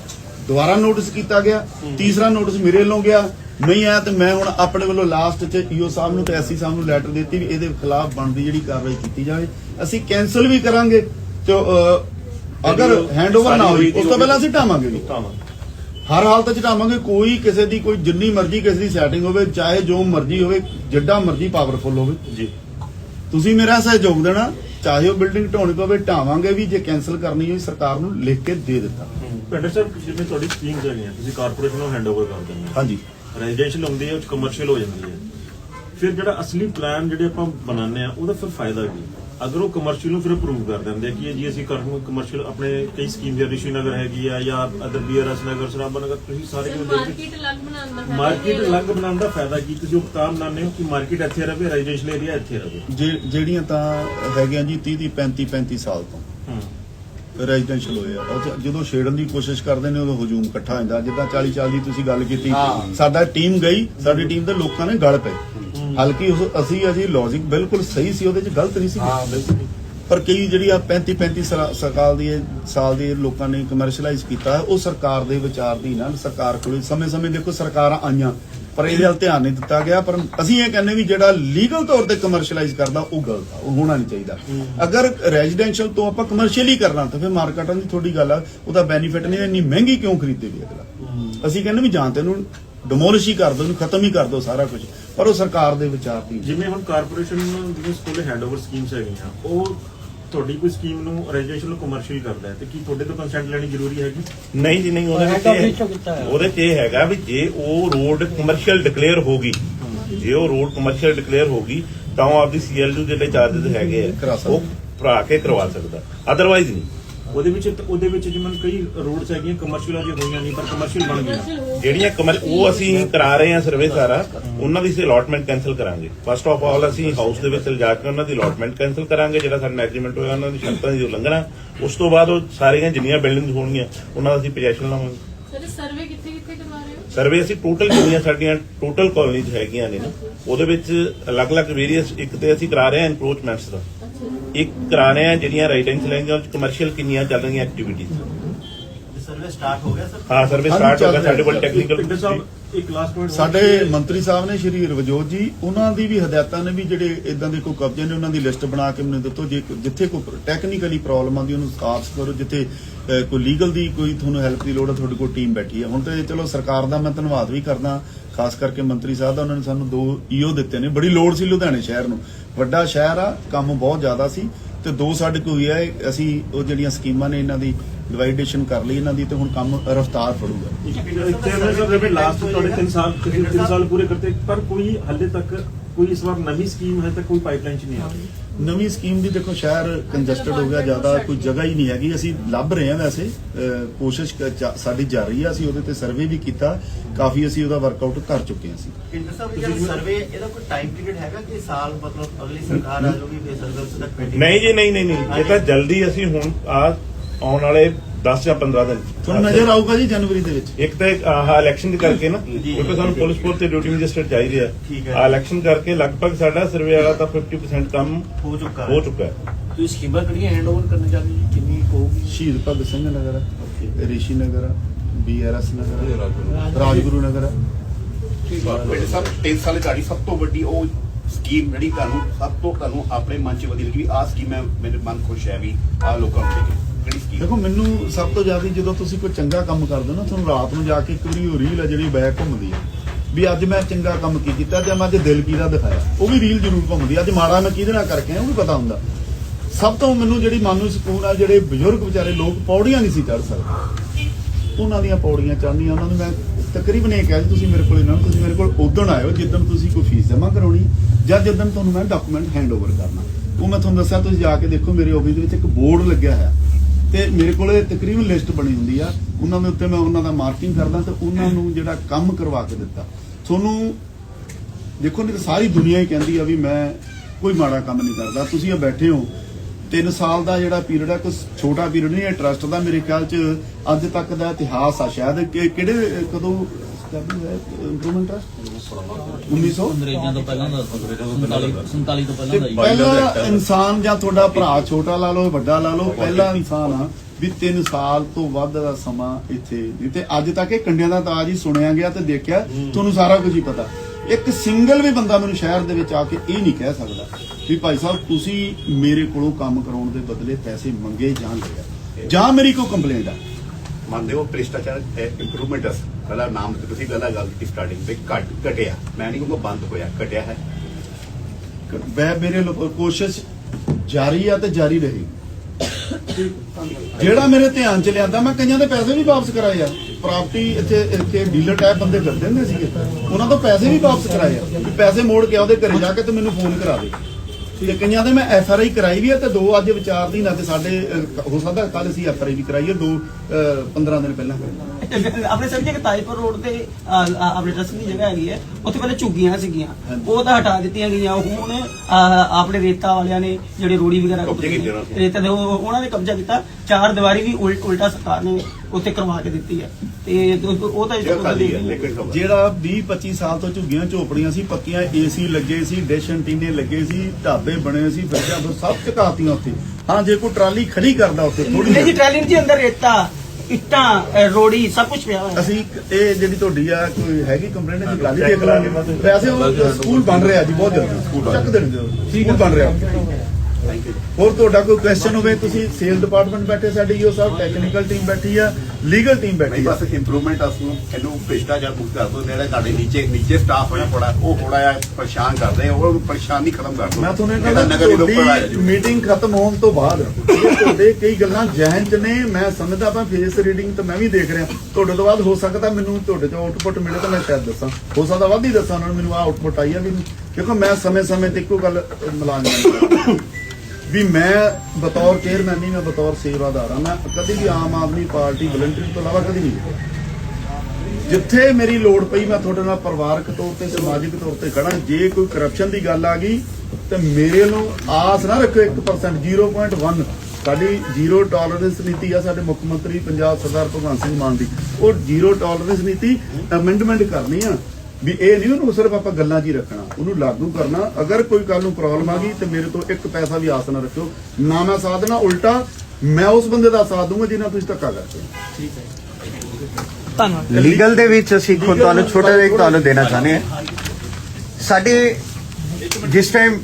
ਦੁਬਾਰਾ ਨੋਟਿਸ ਕੀਤਾ ਗਿਆ। ਤੀਸਰਾ ਨੋਟਿਸ ਮੇਰੇ ਵੱਲੋਂ ਗਿਆ। ਨਹੀਂ ਆਇਆ ਤੇ ਮੈਂ ਹੁਣ ਆਪਣੇ ਵੱਲੋਂ ਲਾਸਟ ਚ ਈਓ ਸਾਹਿਬ ਨੂੰ ਤੇ ਐਸਸੀ ਸਾਹਿਬ ਨੂੰ ਲੈਟਰ ਦਿੱਤੀ ਵੀ ਇਹਦੇ ਖਿਲਾਫ ਬਣਦੀ ਜਿਹੜੀ ਕਾਰਵਾਈ ਕੀਤੀ ਜਾਵੇ। ਅਸੀਂ ਕੈਨਸਲ ਵੀ ਕਰਾਂਗੇ ਤੇ ਅਗਰ ਹੈਂਡਓਵਰ ਨਾ ਹੋਈ ਉਸ ਤੋਂ ਪਹਿਲਾਂ ਅਸੀਂ ਢਾਵਾਂਗੇ ਵੀ। ਹਰ ਹਾਲਤ ਚ ਢਾਵਾਂਗੇ ਕੋਈ ਕਿਸੇ ਦੀ ਕੋਈ ਜਿੰਨੀ ਮਰਜ਼ੀ ਕਿਸੇ ਦੀ ਸੈਟਿੰਗ ਹੋਵੇ ਚਾਹੇ ਜੋ ਮਰਜ਼ੀ ਹੋਵੇ ਜਿੱਡਾ ਮਰਜ਼ੀ ਪਾਵਰਫੁਲ ਹੋਵੇ। ਜੀ। ਤੁਸੀਂ ਮੇਰਾ ਸਹਿਯੋਗ ਦੇਣਾ। ਚਾਹੇ ਉਹ ਬਿਲਡਿੰਗ ਢਾਉਣੀ ਪਵੇ ਢਾਵਾਂਗੇ ਵੀ ਜੇ ਕੈਨਸਲ ਕਰਨੀ ਹੋਈ ਸਰਕਾਰ ਨੂੰ ਲਿਖ ਕੇ ਦੇ ਦਿੱਤਾ। ਪਿੰਡਰ ਸਾਹਿਬ ਜਿਵੇਂ ਤੁਹਾਡੀ ਸਕੀਮਸ ਹੈਗੀਆਂ ਤੁਸੀਂ ਕਾਰਪੋਰੇਸ਼ਨ ਨੂੰ ਹੈਂਡਓਵਰ ਕਰ ਦਿੰਦੇ ਹੋ। ਹਾਂਜੀ। ਰੈਜ਼ੀਡੈਂਸ਼ੀਅਲ ਹੁੰਦੀ ਹੈ ਉਹ ਕਮਰਸ਼ੀਅਲ ਹੋ ਜਾਂਦੀ ਹੈ। ਫਿਰ ਜਿਹੜਾ ਅਸਲੀ ਪਲਾਨ ਜਿਹੜੇ ਆਪਾਂ ਬਣਾਉਂਦੇ ਆ ਉਹਦਾ ਫਿਰ ਫਾਇਦਾ ਕੀ? ਅਗਰ ਉਹ ਕਮਰਸ਼ੀਅਲ ਨੂੰ ਫਿਰ ਅਪਰੂਵ ਕਰ ਦਿੰਦੇ ਆ ਕਿ ਜੀ ਅਸੀਂ ਕਮਰਸ਼ੀਅਲ ਆਪਣੇ ਕਈ ਸਕੀਮ ਦੇ ਰਿਸ਼ੀ ਨਗਰ ਹੈਗੀ ਆ ਜਾਂ ਅਦਰ ਬੀਆਰਐਸ ਨਗਰ ਸਰਾਬਾ ਨਗਰ ਤੁਸੀਂ ਸਾਰੇ ਕਿਉਂ ਦੇਖਦੇ ਮਾਰਕੀਟ ਅਲੱਗ ਬਣਾਉਣ ਦਾ ਫਾਇਦਾ ਮਾਰਕੀਟ। ਅਲੱਗ ਬਣਾਉਣ ਦਾ ਫਾਇਦਾ ਕੀ? ਤੁਸੀਂ ਉਹ ਪਤਾ ਬਣਾਉਂਦੇ ਹੋ ਕਿ ਮਾਰਕੀਟ ਇੱਥੇ ਰਵੇ ਰੈਜ਼ੀਡੈਂਸ਼ੀਅਲ ਏਰੀਆ ਇੱਥੇ ਰਵੇ? ਜੇ- ਜਿਹੜੀਆਂ ਤਾਂ ਹੈਗੀਆਂ ਜੀ 30 ਦੀ 35 35 ਸਾਲ ਤੋਂ। ਹੂੰ। ਰੈਜ਼ੀਡੈਂਸ਼ੀਅਲ ਹੋਏ ਆ। ਜਦੋਂ ਛੇੜਨ ਦੀ ਕੋਸ਼ਿਸ਼ ਕਰਦੇ ਨੇ ਉਦੋਂ ਹਜੂਮ ਇਕੱਠਾ ਹੋ ਜਾਂਦਾ। ਜਿੱਦਾਂ 40 40 ਦੀ ਤੁਸੀਂ ਗੱਲ ਕੀਤੀ ਸਾਡਾ ਟੀਮ ਗਈ ਸਾਡੀ ਟੀਮ ਦੇ ਲੋਕਾਂ ਨੇ ਗਲ ਪਏ ਹਲਕੀ ਉਸ- ਅਸੀਂ ਅਜੀ ਲੌਜੀਕ ਬਿਲਕੁਲ ਸਹੀ ਸੀ ਉਹਦੇ 'ਚ ਗਲਤ ਨਹੀਂ ਸੀ। ਹਾਂ ਬਿਲਕੁਲ ਪਰ ਕਈ ਜਿਹੜੀ ਆ 35 35 ਸਰਾ- ਸਾਲ ਦੀ ਇਹ- ਸਾਲ ਦੇ ਲੋਕਾਂ ਨੇ ਕਮਰਸ਼ੀਅਲਾਈਜ਼ ਕੀਤਾ ਉਹ ਸਰਕਾਰ ਦੇ ਵਿਚਾਰ ਦੀ ਨਾਲ ਸਰਕਾਰ ਕੋਲੇ ਸਮੇਂ-ਸਮੇਂ ਦੇਖੋ ਸਰਕਾਰਾਂ ਆਈਆਂ ਪਰ ਇਹਦੇ ਵੱਲ ਧਿਆਨ ਨਹੀਂ ਦਿੱਤਾ ਗਿਆ ਪਰ ਅਸੀਂ ਇਹ ਕਹਿੰਦੇ ਵੀ ਜਿਹੜਾ ਲੀਗਲ ਤੌਰ ਤੇ ਕਮਰਸ਼ੀਅਲਾਈਜ਼ ਕਰਦਾ ਉਹ ਗਲਤ ਆ ਉਹ ਹੋਣਾ ਨਹੀਂ ਚਾਹੀਦਾ। ਅਗਰ ਰੈਜ਼ੀਡੈਂਸ਼ੀਅਲ ਤੋਂ ਆਪਾਂ ਕਮਰਸ਼ੀਅਲੀ ਕਰਨਾ ਤਾਂ ਫਿਰ ਮਾਰਕੀਟਾਂ ਦੀ ਥੋੜੀ ਗੱਲ ਆ ਉਹਦਾ ਬੈਨੀਫਿਟ ਨਹੀਂ ਇੰਨੀ ਮਹਿੰਗੀ ਕਿਉਂ ਖਰੀਦੇ ਵੀ ਅਗਲਾ? ਅਸੀਂ ਕਹਿੰਦੇ ਵੀ ਜਾਂ ਤੇ ਇਹਨੂੰ ਡਿਮੋਲਿਸ਼ ਹੀ ਕਰ ਦਿਓ ਇਹਨੂੰ ਖਤਮ ਹੀ ਕਰ ਦਿਓ ਸਾਰਾ ਕੁਝ ਪਰ ਉਹ ਸਰਕਾਰ ਦੇ ਵਿਚਾਰ ਦੀ ਜਿਵੇਂ ਹੁਣ ਕਾਰਪੋਰੇਸ਼ਨ ਜਿਵੇਂ ਸਕੂਲੇ ਹੈਂਡਓਵਰ ਸਕੀਮਸ ਹੈਗੀਆਂ ਉਹ ਤੁਹਾਡੀ ਕੋਈ ਸਕੀਮ ਨੂੰ ਰੈਜ਼ੀਡੈਂਸ਼ੀਅਲ ਨੂੰ ਕਮਰਸ਼ੀਅਲ ਕਰਦਾ ਹੈ ਤੇ ਕੀ ਤੁਹਾਡੇ ਤੋਂ ਕੰਸੈਂਟ ਲੈਣੀ ਜ਼ਰੂਰੀ ਹੈਗੀ? ਨਹੀਂ ਜੀ ਨਹੀਂ ਉਹਦੇ ਵਿੱਚ ਉਹਦੇ ਚ ਇਹ ਹੈਗਾ ਵੀ ਜੇ ਉਹ ਰੋਡ ਕਮਰਸ਼ੀਅਲ ਡਿਕਲੇਅਰ ਹੋਗੀ ਜੇ ਉਹ ਰੋਡ ਕਮਰਸ਼ੀਅਲ ਡਿਕਲੇਅਰ ਹੋਗੀ ਤਾਂ ਉਹ ਆਪਦੀ ਸੀਐਲਯੂ ਜਿਹੜੇ ਚਾਰजेस ਹੈਗੇ ਆ। ਉਹ ਭਰਾ ਕੇ ਕਰਵਾ ਸਕਦਾ। ਅਦਰਵਾਈਜ਼ ਨਹੀਂ। ਉਹਦੇ ਵਿੱਚ ਉਹਦੇ ਵਿੱਚ ਜਿਵੇਂ ਕਈ ਰੋਡਸ ਹੈਗੀਆਂ ਕਮਰਸ਼ੀਅਲ ਅਜੇ ਹੋਈਆਂ ਨਹੀਂ ਪਰ ਕਮਰਸ਼ੀਅਲ ਬਣ ਗਈਆਂ। ਜਿਹੜੀਆਂ ਕਮਰ ਉਹ ਅਸੀਂ ਕਰਾ ਰਹੇ ਹਾਂ ਸਰਵੇ ਸਾਰਾ। ਉਹਨਾਂ ਦੀ ਅਲਾਟਮੈਂਟ ਕੈਨਸਲ ਕਰਾਂਗੇ। ਫਸਟ ਆਫ ਆਲ ਅਸੀਂ ਹਾਊਸ ਦੇ ਵਿੱਚ ਲਿਜਾ ਕੇ ਉਹਨਾਂ ਦੀ ਅਲਾਟਮੈਂਟ ਕੈਨਸਲ ਕਰਾਂਗੇ। ਜਿਹੜਾ ਸਾਡਾ ਐਗਰੀਮੈਂਟ ਹੋਇਆ ਉਹਨਾਂ ਦੀ ਸ਼ਰਤਾਂ ਦੀ ਉਲੰਘਣਾ ਉਸ ਤੋਂ ਬਾਅਦ ਉਹ ਸਾਰੀਆਂ ਜਿੰਨੀਆਂ ਬਿਲਡਿੰਗਸ ਹੋਣਗੀਆਂ ਉਹਨਾਂ ਦਾ ਅਸੀਂ ਪੋਜੀਸ਼ਨ ਲਵਾਂਗੇ। ਸਰ ਸਰਵੇ ਕਿੱਥੇ ਕਿੱਥੇ ਕਰਵਾ ਰਹੇ ਹੋ? ਸਰਵੇ ਅਸੀਂ ਟੋਟਲ ਜਿੰਨੀਆਂ ਸਾਡੀਆਂ ਟੋਟਲ ਕਾਲਨੀਜ਼ ਹੈਗੀਆਂ ਨੇ ਨਾ ਉਹਦੇ ਵਿੱਚ ਅਲੱਗ-ਅਲੱਗ ਵੇਰੀਅਸ ਇੱਕ ਤੇ ਅਸੀਂ ਕਰਾ ਰਹੇ ਹਾਂ ਐਨਕਰੋਚਮੈਂਟਸ ਦਾ। ਇੱਕ ਕਰਾ ਰਹੇ ਹਾਂ ਜਿਹੜੀਆਂ ਰੈਜ਼ੀਡੈਂਸ਼ੀਅਲ ਹੈਗੀਆਂ ਕਮਰਸ਼ੀਅਲ ਕਿੰਨੀਆਂ ਚੱਲ ਰਹੀਆਂ ਐਕਟੀਵਿਟੀਜ਼ ਸਰਵੇ ਸਟਾਰਟ ਹੋ ਗਿਆ ਸਰ? ਹਾਂ ਸਰਵੇ ਸਟਾਰਟ ਹੋ ਗਿਆ ਸਾਡੇ ਕੋਲ ਰਿਹਾ। ਟੈਕਨੀਕਲ ਪਿੰਡਰ ਸਾਹਿਬ ਇੱਕ ਲਾਸਟ ਪੁਆਇੰਟ ਸਾਡੇ ਮੰਤਰੀ ਸਾਹਿਬ ਨੇ ਸ਼੍ਰੀ ਰਵਜੋਤ ਜੀ ਉਹਨਾਂ ਦੀ ਵੀ ਹਦਾਇਤਾਂ ਨੇ ਵੀ ਜਿਹੜੇ ਇਦਾਂ ਦੇ ਕੋਈ ਕਬਜ਼ੇ ਨੇ ਉਹਨਾਂ ਦੀ ਲਿਸਟ ਬਣਾ ਕੇ ਮੈਨੂੰ ਦਿੱਤੋ ਜੇ ਜਿੱਥੇ ਕੋਈ ਟੈਕਨੀਕਲੀ ਪ੍ਰੋਬਲਮ ਆਉਂਦੀ ਉਹਨੂੰ ਸਾਫ਼ ਕਰੋ ਜਿੱਥੇ ਕੋਈ ਲੀਗਲ ਦੀ ਕੋਈ ਤੁਹਾਨੂੰ ਹੈਲਪ ਦੀ ਲੋੜ ਹੈ ਤੁਹਾਡੇ ਕੋਲ ਟੀਮ ਬੈਠੀ ਹੈ ਹੁਣ ਤੇ ਚਲੋ ਸਰਕਾਰ ਦਾ ਮੈਂ ਧੰਨਵਾਦ ਵੀ ਕਰਦਾ ਖਾਸ ਕਰਕੇ ਮੰਤਰੀ ਸਾਹਿਬ ਦਾ ਉਹਨਾਂ ਨੇ ਸਾਨੂੰ ਦੋ ਈਓ ਦਿੱਤੇ ਨੇ। ਬੜੀ ਲੋੜ ਸੀ ਲੁਧਿਆਣੇ ਸ਼ਹਿਰ ਨੂੰ। ਵੱਡਾ ਸ਼ਹਿਰ ਆ ਕੰਮ ਬਹੁਤ ਜ਼ਿਆਦਾ ਸੀ ਤੇ ਦੋ ਸਾਡੇ ਹੋਈ ਹੈ ਅਸੀਂ ਉਹ ਜਿਹੜੀਆਂ ਸਕੀਮਾਂ ਨੇ ਇਹਨਾਂ ਦੀ ਡਿਵਾਈਡੇਸ਼ਨ ਕਰ ਲਈ ਇਹਨਾਂ ਦੀ ਤੇ ਹੁਣ ਕੰਮ ਰਫਤਾਰ ਫੜੂਗਾ। ਸਰਵੇ ਲਾਸਟ ਤੁਹਾਡੇ 3 ਸਾਲ ਤੁਸੀਂ 3 ਸਾਲ ਪੂਰੇ ਕਰਤੇ ਪਰ ਕੋਈ ਹਾਲੇ ਤੱਕ ਕੋਈ ਇਸ ਵਾਰ ਨਵੀਂ ਸਕੀਮ ਹੈ ਤਾਂ ਕੋਈ ਪਾਈਪਲਾਈਨ ਚ ਨਹੀਂ ਆ ਰਹੀ ਨਵੀਂ ਸਕੀਮ ਦੀ ਦੇਖੋ ਸ਼ਹਿਰ ਕੰਜਸਟਡ ਹੋ ਗਿਆ ਜ਼ਿਆਦਾ ਕੋਈ ਜਗ੍ਹਾ ਹੀ ਨਹੀਂ ਹੈਗੀ। ਅਸੀਂ ਲੱਭ ਰਹੇ ਹਾਂ ਵੈਸੇ ਕੋਸ਼ਿਸ਼ ਸਾਡੀ ਜਾਰੀ ਆ ਅਸੀਂ ਉਹਦੇ ਤੇ ਸਰਵੇ ਵੀ ਕੀਤਾ। ਕਾਫੀ ਅਸੀਂ ਉਹਦਾ ਵਰਕਆਊਟ ਕਰ ਚੁੱਕੇ ਹਾਂ ਅਸੀਂ। ਕੇਂਦਰ ਸਾਹਿਬ ਇਹ ਜਿਹੜਾ ਸਰਵੇ ਇਹਦਾ ਕੋਈ ਟਾਈਮ ਪੀਰੀਅਡ ਹੈਗਾ ਕਿ ਸਾਲ ਮਤਲਬ ਅਗਲੀ ਸਰਕਾਰ ਆ ਜਾਊਗੀ ਫਿਰ ਸਰਵੇ ਤੱਕ pending? ਨਹੀਂ ਜੀ ਨਹੀਂ ਨਹੀਂ ਨਹੀਂ। ਇਹ ਤਾਂ ਜਲਦੀ ਅਸੀਂ ਹੁਣ ਆ ਆਉਣ ਵਾਲੇ 10 ਜਾਂ 15 ਦਿਨ। ਤੁਹਾਨੂੰ ਨਜ਼ਰ ਆਊਗਾ ਜੀ ਜਨਵਰੀ ਦੇ ਵਿੱਚ। ਇੱਕ ਤਾਂ ਆਹ ਇਲੈਕਸ਼ਨ ਦੇ ਕਰਕੇ ਨਾ ਕਿਉਂਕਿ ਸਾਨੂੰ ਪੁਲਿਸ ਫੋਰਸ ਤੇ ਡਿਊਟੀ ਮੈਜਿਸਟਰੇਟ ਚਾਹੀਦੇ ਆ। ਠੀਕ ਹੈ। ਆ ਇਲੈਕਸ਼ਨ ਕਰਕੇ ਲਗਭਗ ਸਾਡਾ ਸਰਵੇ ਵਾਲਾ ਤਾਂ 50% ਕੰਮ ਹੋ ਚੁੱਕਾ ਹੋ। ਚੁੱਕਾ ਹੈ। ਤੁਸੀਂ ਸਕੀਮਾਂ ਕਿਹੜੀਆਂ ਹੈਂਡਓਵਰ ਕਰਨੇ ਚਾਹੁੰਦੇ ਜੀ? ਕਿੰਨੀ ਹੋਊਗੀ? ਸ਼ਹੀਦ ਭਗਤ ਸਿੰਘ ਨਗਰ ਰਿਸ਼ੀ ਨਗਰ ਬੀਆਰਐਸ ਨਗਰ ਰਾਜਗੁਰੂ। ਨਗਰ ਹੈ। ਪਿੰਡ ਸਾਹਿਬ 3 ਸਾਲ ਤੁਹਾਡੀ ਸਭ ਤੋਂ ਵੱਡੀ ਉਹ ਸਕੀਮ ਜਿਹੜੀ ਤੁਹਾਨੂੰ ਸਭ ਤੋਂ ਤੁਹਾਨੂੰ ਆਪਣੇ ਮਨ 'ਚ ਵਧੀਆ ਲੱਗੀ ਵੀ ਆਹ ਸਕੀਮ ਹੈ ਮੇਰੇ ਮਨ ਖੁਸ਼ ਹੈ ਵੀ ਆਹ ਲੋਕਾਂ ਨੂੰ ਦੇ ਕੇ। ਦੇਖੋ, ਮੈਨੂੰ ਸਭ ਤੋਂ ਜ਼ਿਆਦਾ ਜਦੋਂ ਤੁਸੀਂ ਕੋਈ ਚੰਗਾ ਕੰਮ ਕਰਦੇ ਹੋ ਨਾ, ਤੁਹਾਨੂੰ ਰਾਤ ਨੂੰ ਜਾ ਕੇ ਇੱਕ ਵਾਰੀ ਉਹ ਰੀਲ ਆ ਜਿਹੜੀ ਬੈਕ ਘੁੰਮਦੀ ਆ ਵੀ ਅੱਜ ਮੈਂ ਚੰਗਾ ਕੰਮ ਕੀ ਕੀਤਾ ਤੇ ਮੈਂ ਅੱਜ ਦਿਲ ਕੀਦਾ ਦਿਖਾਇਆ। ਉਹ ਵੀ ਰੀਲ ਜ਼ਰੂਰ ਘੁੰਮਦੀ ਅੱਜ ਮਾੜਾ ਮੈਂ ਕਿਹਦੇ ਨਾਲ ਕਰਕੇ ਆਇਆ, ਉਹ ਵੀ ਪਤਾ ਹੁੰਦਾ। ਸਭ ਤੋਂ ਮੈਨੂੰ ਜਿਹੜੀ ਮਨ ਨੂੰ ਸਕੂਨ ਆ, ਜਿਹੜੇ ਬਜ਼ੁਰਗ ਵਿਚਾਰੇ, ਲੋਕ ਪੌੜੀਆਂ ਨਹੀਂ ਸੀ ਚੜ ਸਕਦੇ। ਉਹਨਾਂ ਦੀਆਂ ਪੌੜੀਆਂ ਚੜਨੀਆਂ ਉਹਨਾਂ ਨੂੰ ਮੈਂ ਤਕਰੀਬਨ ਇਹ ਕਿਹਾ ਸੀ, ਤੁਸੀਂ ਮੇਰੇ ਕੋਲ ਇਹਨਾਂ ਨੂੰ, ਤੁਸੀਂ ਮੇਰੇ ਕੋਲ ਉਦੋਂ ਆਇਓ, ਜਿੱਦਣ ਤੁਸੀਂ ਕੋਈ ਫੀਸ ਜਮ੍ਹਾਂ ਕਰਾਉਣੀ ਜਾਂ ਜਿੱਦਣ ਤੁਹਾਨੂੰ ਮੈਂ ਡਾਕੂਮੈਂਟ ਹੈਂਡਓਵਰ ਕਰਨਾ। ਉਹ ਮੈਂ ਤੁਹਾਨੂੰ ਦੱਸਿਆ, ਤੁਸੀਂ ਜਾ ਕੇ ਦੇਖੋ, ਮੇਰੇ ਆਫਿਸ ਦੇ ਵਿੱਚ ਇੱਕ ਬੋਰਡ ਲੱਗਿਆ ਹੈ ਤੇ ਮੇਰੇ ਕੋਲ ਤਕਰੀਬਨ ਲਿਸਟ ਬਣੀ ਹੁੰਦੀ ਆ। ਉਹਨਾਂ ਦੇ ਉੱਤੇ ਮੈਂ ਉਹਨਾਂ ਦਾ ਮਾਰਕਿੰਗ ਕਰਦਾ ਤੇ ਉਹਨਾਂ ਨੂੰ ਜਿਹੜਾ ਕੰਮ ਕਰਵਾ ਕੇ ਦਿੱਤਾ। ਤੁਹਾਨੂੰ ਦੇਖੋ ਨਹੀਂ ਤਾਂ ਸਾਰੀ ਦੁਨੀਆ ਹੀ ਕਹਿੰਦੀ ਆ ਵੀ ਮੈਂ ਕੋਈ ਮਾੜਾ ਕੰਮ ਨਹੀਂ ਕਰਦਾ। ਤੁਸੀਂ ਇਹ ਬੈਠੇ ਹੋ। 3 ਸਾਲ ਦਾ ਜਿਹੜਾ ਪੀਰੀਅਡ ਆ ਕੋਈ ਛੋਟਾ ਪੀਰੀਅਡ ਨਹੀਂ ਹੈ ਟਰਸਟ ਦਾ ਮੇਰੇ ਖਿਆਲ ਚ ਅੱਜ ਤੱਕ ਦਾ ਇਤਿਹਾਸ ਆ ਸ਼ਾਇਦ। ਕਿਹੜੇ, ਕਦੋਂ ਸਟੈਬਲਿਸ਼ ਹੋਇਆ ਇੰਪਰੂਵਮੈਂਟ ਟਰਸਟ 1900 ਅੰਗਰੇਜ਼ਾਂ ਤੋਂ ਪਹਿਲਾਂ ਦਾ 47 47 ਤੋਂ ਤੇ ਪਹਿਲਾਂ ਦਾ ਹੀ। ਪਹਿਲਾ ਇਨਸਾਨ ਜਾਂ ਤੁਹਾਡਾ ਭਰਾ ਛੋਟਾ ਲਾ ਲਓ ਵੱਡਾ ਲਾ ਲਓ ਪਹਿਲਾ ਇਨਸਾਨ ਆ ਵੀ 3 ਸਾਲ ਤੋਂ ਵੱਧ ਦਾ ਸਮਾਂ ਇੱਥੇ। ਨਹੀਂ ਤੇ ਅੱਜ ਤੱਕ ਇਹ ਕੰਡਿਆਂ ਦਾ ਤਾਜ ਹੀ ਸੁਣਿਆ ਗਿਆ ਤੇ ਦੇਖਿਆ ਤੁਹਾਨੂੰ ਸਾਰਾ ਕੁਝ ਹੀ ਪਤਾ। ਇੱਕ ਸਿੰਗਲ ਵੀ ਬੰਦਾ ਮੈਨੂੰ ਸ਼ਹਿਰ ਦੇ ਵਿੱਚ ਆ ਕੇ ਇਹ ਨਹੀਂ ਕਹਿ ਸਕਦਾ ਵੀ ਭਾਈ ਸਾਹਿਬ ਤੁਸੀਂ ਮੇਰੇ ਕੋਲੋਂ ਕੰਮ ਕਰਾਉਣ ਦੇ ਬਦਲੇ ਪੈਸੇ ਮੰਗੇ ਜਾਂ ਲਿਆ ਜਾਂ ਮੇਰੀ ਕੋਈ ਕੰਪਲੇਂਟ ਆ। ਮੰਨਦੇ ਹੋ ਭ੍ਰਿਸ਼ਟਾਚਾਰ ਇੰਪਰੂਵਮੈਂਟ ਪਹਿਲਾ ਨਾਮ ਤੇ ਤੁਸੀਂ ਪਹਿਲਾਂ ਗੱਲ ਕੀਤੀ ਸਟਾਰਟਿੰਗ ਵਿੱਚ ਘਟ ਘਟਿਆ। ਮੈਂ ਨਹੀਂ ਕਹੂੰਗਾ ਬੰਦ ਹੋਇਆ, ਘਟਿਆ ਹੈ। ਮੈਂ ਮੇਰੇ ਲੋ- ਕੋਸ਼ਿਸ਼ ਜਾਰੀ ਆ ਤੇ ਜਾਰੀ ਰਹੀ। ਜਿਹੜਾ ਮੇਰੇ ਧਿਆਨ ਚ ਲਿਆਂਦਾ, ਮੈਂ ਕਈਆਂ ਦੇ ਪੈਸੇ ਵੀ ਵਾਪਸ ਕਰਾਏ ਆ। ਪ੍ਰਾਪਰਟੀ ਇੱਥੇ ਇੱਥੇ ਡੀਲਰ ਟਾਈਪ ਬੰਦੇ ਕਰਦੇ ਹੁੰਦੇ ਸੀਗੇ। ਉਹਨਾਂ ਤੋਂ ਪੈਸੇ ਵੀ ਵਾਪਸ ਕਰਾਏ ਆ। ਪੈਸੇ ਮੋੜ ਕੇ ਆ ਉਹਦੇ ਘਰੇ ਜਾ ਕੇ ਤੇ ਮੈਨੂੰ ਫੋਨ ਕਰਾ ਦੇ। ਤੇ ਕਈਆਂ ਦੇ ਮੈਂ ਐਫ ਆਰ ਆਈ ਕਰਾਈ ਵੀ ਆ ਤੇ ਦੋ ਅੱਜ ਵਿਚਾਰ ਦੀ ਨਾ ਤੇ ਸਾਡੇ ਅਹ, ਹੋ ਸਕਦਾ ਕੱਲ ਅਸੀਂ ਐਫ ਆਰ ਆਈ ਵੀ ਕਰਾਈ ਆ ਦੋ 15 ਦਿਨ ਪਹਿਲਾਂ। ਆਪਣੇ ਸਰ ਜੀ ਤਾਈਪੁਰ ਰੋਡ ਤੇ ਆਪਣੇ ਰਸਮ ਦੀ ਜਗ੍ਹਾ ਹੈਗੀ ਹੈ ਉੱਥੇ ਪਹਿਲੇ ਝੁੱਗੀਆਂ ਸੀਗੀਆਂ। ਉਹ ਤਾਂ ਹਟਾ ਦਿੱਤੀਆਂ ਗਈਆਂ। ਹੁਣ ਆਪਣੇ ਰੇਤਾ ਵਾਲਿਆਂ ਨੇ ਜਿਹੜੇ ਰੋੜੀ ਵਗੈਰਾ। ਰੇਤਾ ਦੇ ਉਹ- ਉਹਨਾਂ ਨੇ ਕਬਜ਼ਾ ਕੀਤਾ। ਚਾਰ ਦੀਵਾਰੀ ਵੀ ਉਲ- ਉਲਟਾ ਸਰਕਾਰ ਨੇ ਉੱਥੇ ਕਰਵਾ ਕੇ ਦਿੱਤੀ ਹੈ। ਤੇ ਉਹ ਤਾਂ ਜਿਹੜਾ 20 25 ਸਾਲ ਤੋਂ ਝੁੱਗੀਆਂ ਝੋਪੜੀਆਂ ਸੀ ਪੱਕੀਆਂ ਏਸੀ ਲੱਗੇ ਸੀ ਡਿਸ਼ ਐਂਟੀਨੇ ਲੱਗੇ ਸੀ ਢਾਬੇ ਬਣੇ ਸੀ ਫਰਿੱਜਾਂ ਤੋਂ ਸਭ ਚਕਾਤੀਆਂ ਉੱਥੇ। ਹਾਂ ਜੇ ਕੋਈ ਟਰਾਲੀ ਖੜੀ ਕਰਦਾ ਉੱਥੇ ਥੋੜੀ ਨਹੀਂ ਜੀ ਟਰਾਲੀ ਨਹੀਂ ਜੀ ਅੰਦਰ ਰੇਤਾ। ਇੱਟਾਂ ਰੋੜੀ ਸਭ ਕੁਝ ਪਿਆ ਹੋਇਆ। ਹੈ ਅਸੀਂ ਇਹ ਜਿਹੜੀ ਤੁਹਾਡੀ ਆ ਕੋਈ ਹੈਗੀ ਕੰਪਲੇਂਟ ਦੀ ਟਰਾਲੀ ਦੇਖ ਲਾਂਗੇ ਵੈਸੇ ਉਹ ਸਕੂਲ ਬਣ ਰਿਹਾ ਜੀ ਬਹੁਤ ਜਲਦੀ। ਚੱਕ ਦੇਣਗੇ ਸਕੂਲ ਬਣ ਰਿਹਾ। ਹੋਰ ਤੁਹਾਡਾ ਕੋਈ ਕੁਐਸਚਨ ਹੋਵੇ ਤੁਸੀਂ ਸੇਲ ਡਿਪਾਰਟਮੈਂਟ ਬੈਠੇ ਸਾਡੀ ਈਓ ਸਾਹਿਬ ਟੈਕਨੀਕਲ ਟੀਮ ਬੈਠੀ ਆ ਲੀਗਲ ਟੀਮ ਬੈਠੀ ਆ। ਬਸ ਇੰਪਰੂਵਮੈਂਟ ਅਸਨੂੰ ਇਹਨੂੰ ਭ੍ਰਿਸ਼ਟਾਚਾਰ ਮੁਕਤ ਕਰ ਦੋ ਜਿਹੜਾ ਤੁਹਾਡੇ ਨੀਚੇ ਨੀਚੇ ਸਟਾਫ ਹੋਇਆ ਥੋੜਾ ਉਹ ਥੋੜਾ ਜਿਹਾ ਪਰੇਸ਼ਾਨ ਕਰਦੇ ਉਹ ਪਰੇਸ਼ਾਨੀ ਖਤਮ ਕਰ ਦੋ ਮੈਂ ਤੁਹਾਨੂੰ ਕਹਿੰਦਾ ਮੀਟਿੰਗ ਖਤਮ ਹੋਣ ਤੋਂ ਬਾਅਦ ਤੁਹਾਡੇ ਕਈ ਗੱਲਾਂ ਜਹਿਨ ਚ ਨੇ ਮੈਂ ਸਮਝਦਾ ਮੈਂ ਫੇਸ ਰੀਡਿੰਗ ਤਾਂ ਮੈਂ ਵੀ ਦੇਖ ਰਿਹਾ। ਤੁਹਾਡੇ ਤੋਂ ਬਾਅਦ ਹੋ ਸਕਦਾ ਮੈਨੂੰ ਤੁਹਾਡੇ ਤੋਂ ਆਊਟਪੁੱਟ ਮਿਲੇ ਤਾਂ ਮੈਂ ਸ਼ਾਇਦ ਦੱਸਾਂ। ਹੋ ਸਕਦਾ ਵੱਧ ਹੀ ਦੱਸਾਂ ਉਹਨਾਂ ਨੂੰ ਮੈਨੂੰ ਆਊਟਪੁੱਟ ਆਈ ਆ ਵੀ ਦੇਖੋ ਮੈਂ ਸਮੇਂ-ਸਮੇਂ ਤੇ ਇੱਕੋ ਗੱਲ ਮੁਲਾਜ਼ਮਾਂ ਵੀ ਮੈਂ ਬਤੌਰ ਚੇਅਰਮੈਨ ਨਹੀਂ ਮੈਂ ਬਤੌਰ ਸੇਵਾਦਾਰ ਆ ਮੈਂ ਕਦੀ ਵੀ ਆਮ ਆਦਮੀ ਪਾਰਟੀ ਵਲੰਟੀਅਰ ਤੋਂ ਇਲਾਵਾ ਕਦੀ ਨਹੀਂ ਜਿੱਥੇ ਮੇਰੀ ਲੋੜ ਪਈ, ਮੈਂ ਤੁਹਾਡੇ ਨਾਲ ਪਰਿਵਾਰਕ ਤੌਰ ਤੇ, ਸਮਾਜਿਕ ਤੌਰ ਤੇ ਖੜਾ ਜੇ ਕੋਈ ਕਰਪਸ਼ਨ ਦੀ ਗੱਲ ਆ ਗਈ, ਤੇ ਮੇਰੇ ਨੂੰ ਆਸ ਨਾ ਰੱਖੋ 1% 0.1 ਸਾਡੀ ਜ਼ੀਰੋ ਟੋਲਰੈਂਸ ਨੀਤੀ ਆ ਸਾਡੇ ਮੁੱਖ ਮੰਤਰੀ ਪੰਜਾਬ ਸਰਦਾਰ ਭਗਵੰਤ ਸਿੰਘ ਮਾਨ ਦੀ। ਉਹ ਜ਼ੀਰੋ ਟੋਲਰੈਂਸ ਨੀਤੀ ਅਮੈਂਡਮੈਂਟ ਕਰਨੀ ਆ। ਵੀ ਇਹ ਨਹੀਂ ਉਹਨੂੰ ਸਿਰਫ ਆਪਾਂ ਗੱਲਾਂ 'ਚ ਹੀ ਰੱਖਣਾ ਉਹਨੂੰ ਲਾਗੂ ਕਰਨਾ ਅਗਰ ਕੋਈ ਕੱਲ ਨੂੰ ਪ੍ਰੋਬਲਮ ਆ ਗਈ ਤੇ ਮੇਰੇ ਤੋਂ ਇੱਕ ਪੈਸਾ ਵੀ ਆਸ ਨਾ ਰੱਖਿਓ ਨਾ ਮੈਂ ਸਾਥ ਦੇਣਾ ਉਲਟਾ ਮੈਂ ਉਸ ਬੰਦੇ ਦਾ ਸਾਥ ਦੂੰਗਾ ਜਿਹਨਾਂ ਤੁਸੀਂ ਧੱਕਾ ਕਰਦੇ ਹੋ ਧੰਨਵਾਦ ਲੀਗਲ ਦੇ ਵਿੱਚ ਅਸੀਂ ਖੁਦ ਤੁਹਾਨੂੰ ਛੋਟਾ ਜਿਹਾ ਇੱਕ ਤੁਹਾਨੂੰ ਦੇਣਾ ਚਾਹੁੰਦੇ ਹਾਂ ਸਾਡੇ ਜਿਸ ਟਾਈਮ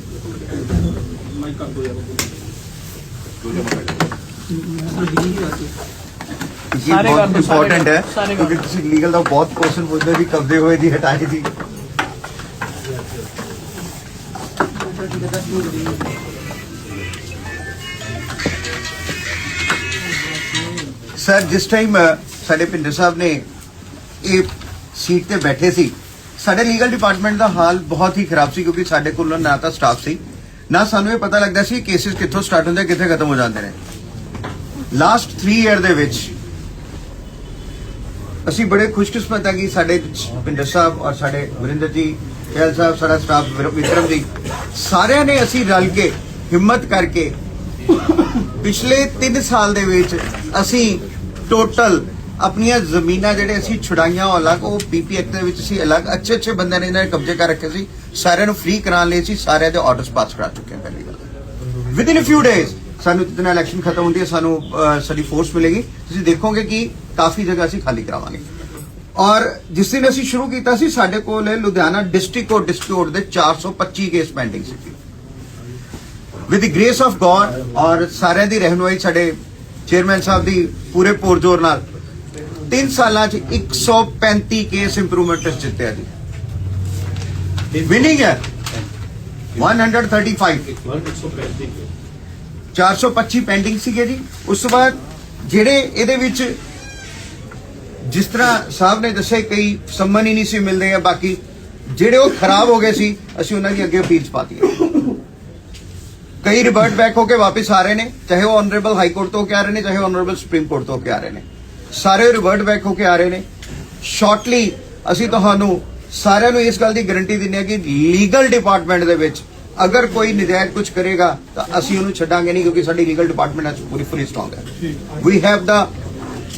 ਇਹ ਸਾਰੇ ਬਹੁਤ ਸਾਰੇ ਇੰਪੋਰਟੈਂਟ ਹੈ ਸਾਰੇ ਕਿਉਂਕਿ ਤੁਸੀਂ ਲੀਗਲ ਦਾ ਬਹੁਤ ਪੋਰਸ਼ਨ ਪੁੱਛਦੇ ਵੀ ਕਬਜ਼ੇ ਹੋਏ ਦੀ ਹਟਾਈ ਦੀ ਸਰ ਜਿਸ ਟਾਈਮ ਸਾਡੇ ਪਿੰਦਰ ਸਾਹਿਬ ਨੇ ਇਹ ਸੀਟ ਤੇ ਬੈਠੇ ਸੀ ਸਾਡੇ ਲੀਗਲ ਡਿਪਾਰਟਮੈਂਟ ਦਾ ਹਾਲ ਬਹੁਤ ਹੀ ਖਰਾਬ ਸੀ ਕਿਉਂਕਿ ਸਾਡੇ ਕੋਲ ਨਾ ਤਾਂ ਸਟਾਫ ਸੀ ਨਾ ਸਾਨੂੰ ਇਹ ਪਤਾ ਲੱਗਦਾ ਸੀ ਕੇਸਿਸ ਕਿੱਥੋਂ ਸਟਾਰਟ ਹੁੰਦੇ ਕਿੱਥੇ ਖਤਮ ਹੋ ਜਾਂਦੇ ਨੇ। ਲਾਸਟ 3 ਇਅਰ ਦੇ ਵਿੱਚ ਅਸੀਂ ਬੜੇ ਖੁਸ਼ਕਿਸਮਤ ਹਾਂ ਕਿ ਸਾਡੇ ਪਿੰਦਰ ਸਾਹਿਬ ਔਰ ਸਾਡੇ ਵਰਿੰਦਰ ਜੀ ਖਿਆਲ ਸਾਹਿਬ, ਸਾਡਾ ਸਟਾਫ ਵਿਕਰਮ ਜੀ, ਸਾਰਿਆਂ ਨੇ ਅਸੀਂ ਰਲ ਕੇ ਹਿੰਮਤ ਕਰਕੇ ਪਿਛਲੇ 3 ਸਾਲ ਦੇ ਵਿੱਚ ਅਸੀਂ ਟੋਟਲ ਆਪਣੀਆਂ ਜ਼ਮੀਨਾਂ ਜਿਹੜੇ ਅਸੀਂ ਛੁਡਾਈਆਂ ਉਹ ਅਲੱਗ, ਉਹ ਪੀਪੀ ਐਕਟ ਦੇ ਵਿੱਚ ਅਸੀਂ ਅਲੱਗ ਅੱਛੇ ਅੱਛੇ ਬੰਦਿਆਂ ਨੇ ਇਹਨਾਂ ਨੇ ਕਬਜ਼ੇ ਕਰ ਰੱਖੇ ਸੀ। ਸਾਰਿਆਂ ਨੂੰ ਫ੍ਰੀ ਕਰਾਉਣ ਲਈ ਅਸੀਂ ਸਾਰਿਆਂ ਦੇ ਆਰਡਰਸ ਪਾਸ ਕਰਾ ਚੁੱਕੇ ਹਾਂ, ਪਹਿਲੀ ਗੱਲ within a few days ਸਾਨੂੰ ਜਿੱਦਣ ਇਲੈਕਸ਼ਨ ਖਤਮ ਹੁੰਦੀ ਹੈ, ਸਾਨੂੰ ਸਾਡੀ ਫੋਰਸ ਮਿਲੇਗੀ। ਤੁਸੀਂ ਦੇਖੋਗੇ ਕਿ ਕਾਫੀ ਜਗ੍ਹਾ ਅਸੀਂ ਖਾਲੀ ਕਰਾਵਾਂਗੇ। ਔਰ ਜਿਸ ਦਿਨ ਅਸੀਂ ਸ਼ੁਰੂ ਕੀਤਾ ਸੀ, ਸਾਡੇ ਕੋਲ ਇਹ ਲੁਧਿਆਣਾ ਡਿਸਟ੍ਰਿਕਟ ਕੋਰਟ ਡਿਸਪਿਊਟ ਦੇ 425 case pending C. With the grace of God ਔਰ ਸਾਰਿਆਂ ਦੀ ਰਹਿਨੁਮਾਈ ਸਾਡੇ ਚੇਅਰਮੈਨ ਸਾਹਿਬ ਦੀ ਪੂਰੇ ਪੋਰਜੋਰ ਨਾਲ 3 ਸਾਲਾਂ 'ਚ 135 ਕੇਸ ਇੰਪਰੂਵਮੈਂਟ ਟੈਸਟ ਜਿੱਤਿਆ ਜੀ। ਵਿਨਿੰਗ ਹੈ। 135 425 ਪੈਂਡਿੰਗ ਸੀਗੇ ਜੀ। ਉਸ ਤੋਂ ਬਾਅਦ ਜਿਹੜੇ ਇਹਦੇ ਵਿੱਚ ਜਿਸ ਤਰ੍ਹਾਂ ਸਾਹਿਬ ਨੇ ਦੱਸਿਆ ਕਈ ਸੰਮਨ ਹੀ ਨਹੀਂ ਸੀ ਮਿਲਦੇ ਆ ਬਾਕੀ ਜਿਹੜੇ ਉਹ ਖਰਾਬ ਹੋ ਗਏ ਸੀ ਅਸੀਂ ਉਹਨਾਂ ਦੀ ਅੱਗੇ ਅਪੀਲਸ ਪਾਤੀਆਂ ਕਈ ਰਿਵਰਟ ਬੈਕ ਹੋ ਕੇ ਵਾਪਸ ਆ ਰਹੇ ਨੇ ਚਾਹੇ ਉਹ ਆਨਰੇਬਲ ਹਾਈ ਕੋਰਟ ਤੋਂ ਕੇ ਆ ਰਹੇ ਨੇ ਚਾਹੇ ਆਨਰੇਬਲ ਸੁਪਰੀਮ ਕੋਰਟ ਤੋਂ ਕੇ ਆ ਰਹੇ ਨੇ। ਸਾਰੇ ਰਿਵਰਟ ਬੈਕ ਹੋ ਕੇ ਆ ਰਹੇ ਨੇ। ਸ਼ਾਰਟਲੀ ਅਸੀਂ ਤੁਹਾਨੂੰ ਸਾਰਿਆਂ ਨੂੰ ਇਸ ਗੱਲ ਦੀ ਗਾਰੰਟੀ ਦਿੰਦੇ ਹਾਂ ਕਿ ਲੀਗਲ ਡਿਪਾਰਟਮੈਂਟ ਦੇ ਵਿੱਚ ਅਗਰ ਕੋਈ ਨਜਾਇਜ਼ ਕੁਝ ਕਰੇਗਾ ਤਾਂ ਅਸੀਂ ਉਹਨੂੰ ਛੱਡਾਂਗੇ ਨਹੀਂ ਕਿਉਂਕਿ ਸਾਡੀ ਲੀਗਲ ਡਿਪਾਰਟਮੈਂਟ ਹੈ ਪੂਰੀ ਫੁੱਲੀ ਸਟਰੋਂਗ ਹੈ we have the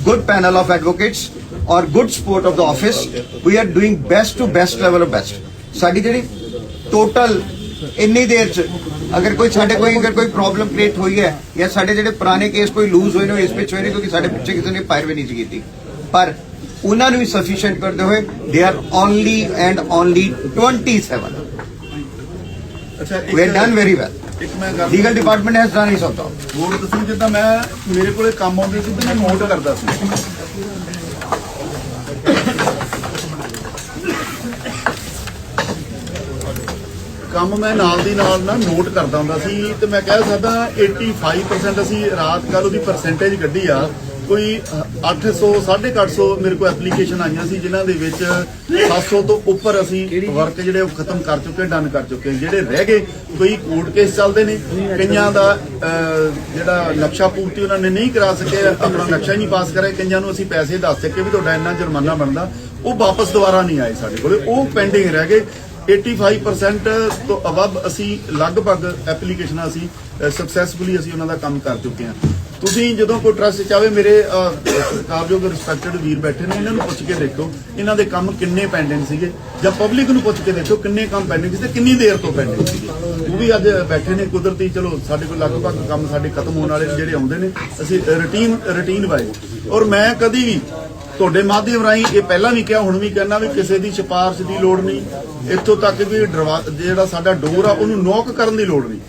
good panel of advocates or good support of the office we are doing best to best level of best. ਸਾਡੀ ਜਿਹੜੀ ਟੋਟਲ ਇੰਨੀ ਦੇਰ ਚ ਅਗਰ ਕੋਈ ਸਾਡੇ ਕੋਈ ਅਗਰ ਕੋਈ ਪ੍ਰੋਬਲਮ ਕ੍ਰੀਏਟ ਹੋਈ ਹੈ ਜਾਂ ਸਾਡੇ ਜਿਹੜੇ ਪੁਰਾਣੇ ਕੇਸ ਕੋਈ ਲੂਜ਼ ਹੋਏ ਨੇ ਉਹ ਇਸ ਵਿੱਚ ਹੋਏ ਨੇ ਕਿਉਂਕਿ ਸਾਡੇ ਪਿੱਛੇ ਕਿਸੇ ਨੇ ਫਾਇਰ ਵੀ ਨਹੀਂ ਸੀ ਕੀਤੀ ਪਰ ਉਹਨਾਂ ਨੂੰ ਵੀ ਸਫੀਸ਼ੀਐਂਟ ਕਰਦੇ ਹੋਏ they are only and only 27 ਅੱਛਾ we have done very well. ਇੱਕ ਮੈਂ ਗੱਲ legal department has done its job. ਹੋਰ ਦੱਸੋ ਜਿੱਦਾਂ ਮੈਂ ਮੇਰੇ ਕੋਲੇ ਕੰਮ ਆਉਂਦੇ ਸੀ ਤੇ ਮੈਂ ਨੋਟ ਕਰਦਾ ਸੀ। ਕੰਮ ਮੈਂ ਨਾਲ ਦੀ ਨਾਲ ਨਾ ਨੋਟ ਕਰਦਾ ਹੁੰਦਾ ਸੀ ਤੇ ਮੈਂ ਕਹਿ ਸਕਦਾ 85% ਅਸੀਂ ਰਾਤ ਕੱਲ ਉਹਦੀ ਪਰਸੈਂਟੇਜ ਕੱਢੀ ਆ। ਕੋਈ 800 850 ਮੇਰੇ ਕੋਲ ਐਪਲੀਕੇਸ਼ਨ ਆਈਆਂ ਸੀ ਜਿਨ੍ਹਾਂ ਦੇ ਵਿੱਚ 700 ਤੋਂ ਉੱਪਰ ਅਸੀਂ ਵਰਕ ਜਿਹੜੇ ਉਹ ਖਤਮ ਕਰ ਚੁੱਕੇ ਡਨ ਕਰ ਚੁੱਕੇ ਜਿਹੜੇ ਰਹਿ ਗਏ, ਕੋਈ ਕੋਰਟ ਕੇਸ ਚੱਲਦੇ ਨੇ। ਕਈਆਂ ਦਾ ਜਿਹੜਾ ਨਕਸ਼ਾ ਪੂਰਤੀ ਉਹਨਾਂ ਨੇ ਨਹੀਂ ਕਰਾ ਸਕੇ, ਆਪਣਾ ਨਕਸ਼ਾ ਹੀ ਨਹੀਂ ਪਾਸ ਕਰਿਆ। ਕਈਆਂ ਨੂੰ ਅਸੀਂ ਪੈਸੇ ਦੱਸ ਸਕੇ ਵੀ ਤੁਹਾਡਾ ਇੰਨਾ ਜੁਰਮਾਨਾ ਬਣਦਾ। ਉਹ ਵਾਪਸ ਦੁਬਾਰਾ ਨਹੀਂ ਆਏ ਸਾਡੇ ਕੋਲੇ। ਉਹ ਪੈਂਡਿੰਗ ਰਹਿ ਗਏ। 85% ਤੋਂ ਅਬਵ ਅਸੀਂ ਲਗਭਗ ਐਪਲੀਕੇਸ਼ਨਾਂ ਅਸੀਂ ਸਕਸੈਸਫੁਲੀ ਅਸੀਂ ਉਹਨਾਂ ਦਾ ਕੰਮ ਕਰ ਚੁੱਕੇ ਹਾਂ। ਤੁਸੀਂ ਜਦੋਂ ਕੋਈ ਟਰਸਟ ਚਾਵੇ ਮੇਰੇ ਅਹ, ਰਿਸਪੈਕਟਡ ਵੀਰ ਬੈਠੇ ਨੇ ਇਹਨਾਂ ਨੂੰ ਪੁੱਛ ਕੇ ਦੇਖੋ ਇਹਨਾਂ ਦੇ ਕੰਮ ਕਿੰਨੇ ਪੈਂਡਿੰਗ ਸੀਗੇ। ਜਾਂ ਪਬਲਿਕ ਨੂੰ ਪੁੱਛ ਕੇ ਦੇਖੋ ਕਿੰਨੇ ਕੰਮ ਪੈਂਡਿੰਗ ਸੀ ਤੇ ਕਿੰਨੀ ਦੇਰ ਤੋਂ ਪੈਂਡਿੰਗ ਸੀਗੇ। ਉਹ ਵੀ ਅੱਜ ਬੈਠੇ ਨੇ ਕੁਦਰਤੀ ਚਲੋ ਸਾਡੇ ਕੋਲ ਲਗਭਗ ਕੰਮ ਸਾਡੇ ਖਤਮ ਹੋਣ ਵਾਲੇ ਜਿਹੜੇ ਆਉਂਦੇ ਨੇ ਅਸੀਂ ਰੁਟੀਨ ਰੁਟੀਨ ਵਾਈਜ਼ ਔਰ ਮੈਂ ਕਦੀ ਵੀ ਤੁਹਾਡੇ ਮਾਧਿਅਮ ਰਾਹੀਂ ਇਹ ਪਹਿਲਾਂ ਵੀ ਕਿਹਾ, ਹੁਣ ਵੀ ਕਹਿਣਾ ਵੀ ਕਿਸੇ ਦੀ ਸਿਫਾਰਿਸ਼ ਦੀ ਲੋੜ ਨਹੀਂ। ਇੱਥੋਂ ਤੱਕ ਵੀ ਡਰਵਾ- ਜਿਹੜਾ ਸਾਡਾ ਡੋਰ ਆ, ਉਹਨੂੰ ਨੌਕ ਕਰਨ ਦੀ ਲੋੜ ਨਹੀਂ।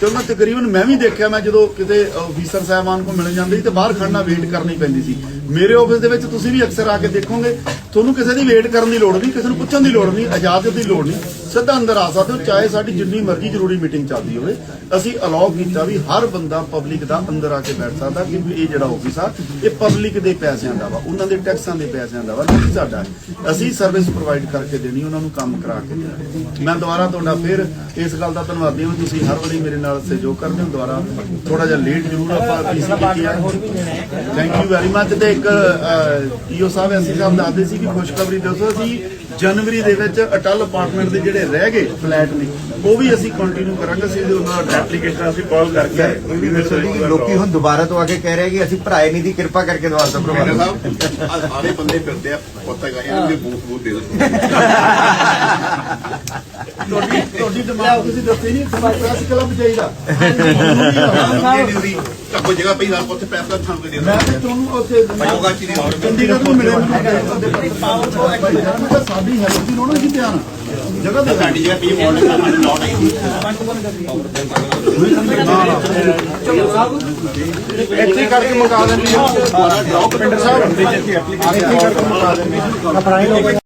ਤੇ ਉਹਨਾਂ ਤਕਰੀਬਨ ਮੈਂ ਵੀ ਦੇਖਿਆ, ਮੈਂ ਜਦੋਂ ਕਿਤੇ ਅਫੀਸਰ ਸਾਹਿਬਾਨ ਕੋਲ ਮਿਲ ਜਾਂਦੇ ਸੀ ਤੇ ਬਾਹਰ ਖੜਨਾ ਵੇਟ ਕਰਨੀ ਪੈਂਦੀ ਸੀ। ਮੇਰੇ ਆਫਿਸ ਦੇ ਵਿੱਚ ਤੁਸੀਂ ਵੀ ਅਕਸਰ ਆ ਕੇ ਦੇਖੋਗੇ, ਤੁਹਾਨੂੰ ਕਿਸੇ ਦੀ ਵੇਟ ਕਰਨ ਦੀ ਲੋੜ ਨਹੀਂ, ਕਿਸੇ ਨੂੰ ਪੁੱਛਣ ਦੀ ਲੋੜ ਨਹੀਂ, ਇਜਾਜ਼ਤ ਦੀ ਲੋੜ ਨਹੀਂ, ਸਿੱਧਾ ਅੰਦਰ ਆ ਸਕਦੇ ਹੋ, ਚਾਹੇ ਸਾਡੀ ਜਿੰਨੀ ਮਰਜ਼ੀ ਜ਼ਰੂਰੀ ਮੀਟਿੰਗ ਚੱਲਦੀ ਹੋਵੇ। ਅਸੀਂ ਅਲਾਉ ਕੀਤਾ ਵੀ ਹਰ ਬੰਦਾ ਪਬਲਿਕ ਦਾ ਅੰਦਰ ਆ ਕੇ ਬੈਠ ਸਕਦਾ ਕਿ ਇਹ ਜਿਹੜਾ ਆਫਿਸ ਆ, ਇਹ ਪਬਲਿਕ ਦੇ ਪੈਸਿਆਂ ਦਾ ਵਾ, ਉਹਨਾਂ ਦੇ ਟੈਕਸਾਂ ਦੇ ਪੈਸਿਆਂ ਦਾ ਵਾ, ਨਹੀਂ ਸਾਡਾ। ਅਸੀਂ ਸਰਵਿਸ ਪ੍ਰੋਵਾਈਡ ਕਰਕੇ ਦੇਣੀ, ਉਹਨਾਂ ਨੂੰ ਕੰਮ ਕਰਾ ਕੇ ਦੇਣਾ। ਮੈਂ ਦੁਬਾਰਾ ਤੁਹਾਡਾ ਫਿਰ ਇਸ ਗੱਲ ਦਾ ਧੰਨਵਾਦੀ ਹਾਂ, ਤੁਸੀਂ ਹਰ ਵਾਰੀ ਮੇਰੇ ਨਾਲ ਸਹਿਯੋਗ ਕਰਦੇ ਹੋ, ਦੁਬਾਰਾ ਥੋੜਾ ਜਿਹਾ ਲੇਟ ਜ਼ਰੂਰ ਆਪਾਂ ਪੀਸੀ ਕੀਤੀ ਆ। ਥੈਂਕ ਯੂ ਵੈਰੀ ਮੱਚ ਤੇ ਇੱਕ ਈਓ ਸਾਹਿਬ ਐਸੀ ਸਾਹਿਬ ਦੱਸਦੇ ਸੀ ਕਿ ਖੁਸ਼ਖਬਰੀ ਦੱਸੋ ਅਸੀਂ ਜਨਵਰੀ ਦੇ ਵਿੱਚ ਅਟਲ ਅਪਾਰਟਮੈਂਟ ਦੇ ਜਿਹੜੇ ਰਹਿ ਗਏ ਫਲੈਟ ਨੇ ਉਹ ਵੀ ਅਸੀਂ ਕੰਟੀਨਿਊ ਕਰਾਂਗੇ। ਅਸੀਂ ਉਹਨਾਂ ਦਾ ਐਪਲੀਕੇਸ਼ਨ ਅਸੀਂ ਕਾਲ ਕਰਕੇ ਇਹ ਕਿ ਲੋਕੀ ਹੁਣ ਦੁਬਾਰਾ ਤੋਂ ਆ ਕੇ ਕਹਿ ਰਹੇ ਕਿ ਅਸੀਂ ਭਰਾਏ ਨਹੀਂ ਦੀ ਕਿਰਪਾ ਕਰਕੇ ਦਵਾ ਦੋ ਮੇਰੇ ਸਾਹਿਬ ਸਾਰੇ ਬੰਦੇ ਫਿਰਦੇ ਆ ਪਤਾ ਗਾ ਇਹਨਾਂ ਦੇ ਬੂਥ ਬੂਥ ਦੇ ਦੋ ਤੁਹਾਡੀ ਤੁਹਾਡੀ ਦਿਮਾਗ ਤੁਸੀਂ ਦੱਸੇ ਨਹੀਂ ਤੁਹਾਨੂੰ ਪ੍ਰੈਸ ਕਲੱਬ ਚਾਹੀਦਾ ਡਿਊਰੀ ਕੋਈ ਜਗ੍ਹਾ ਪਈ ਨਾਲ ਉੱਥੇ ਪੈਸਾ ਥਾਂ ਦੇ ਮੈਂ ਤੇ ਤੁਹਾਨੂੰ ਉੱਥੇ ਯੋਗਾ ਚ ਦੀ ਔਰ ਚੰਡੀਗੜ੍ਹ ਨੂੰ ਮਿਲੇ। ਮੈਂ ਕਿਹਾ ਸਾਡੀ ਹੈਲਪ ਦੀ ਲੋੜ ਨਹੀਂ ਧਿਆਨ ਜਗ੍ਹਾ ਤੇ ਸਾਡੀ ਜਗ੍ਹਾ ਪੀ ਮਾਡਲ ਦਾ ਸਾਨੂੰ ਲੋਟ ਆਈ ਇੱਥੇ ਕਰਕੇ ਮੁਕਾ ਦਿੰਦੇ ਆ। ਪਿੰਡਰ ਸਾਹਿਬ। ਇੱਥੇ ਕਰਕੇ ਮੁਕਾ ਦਿੰਦੇ ਆ।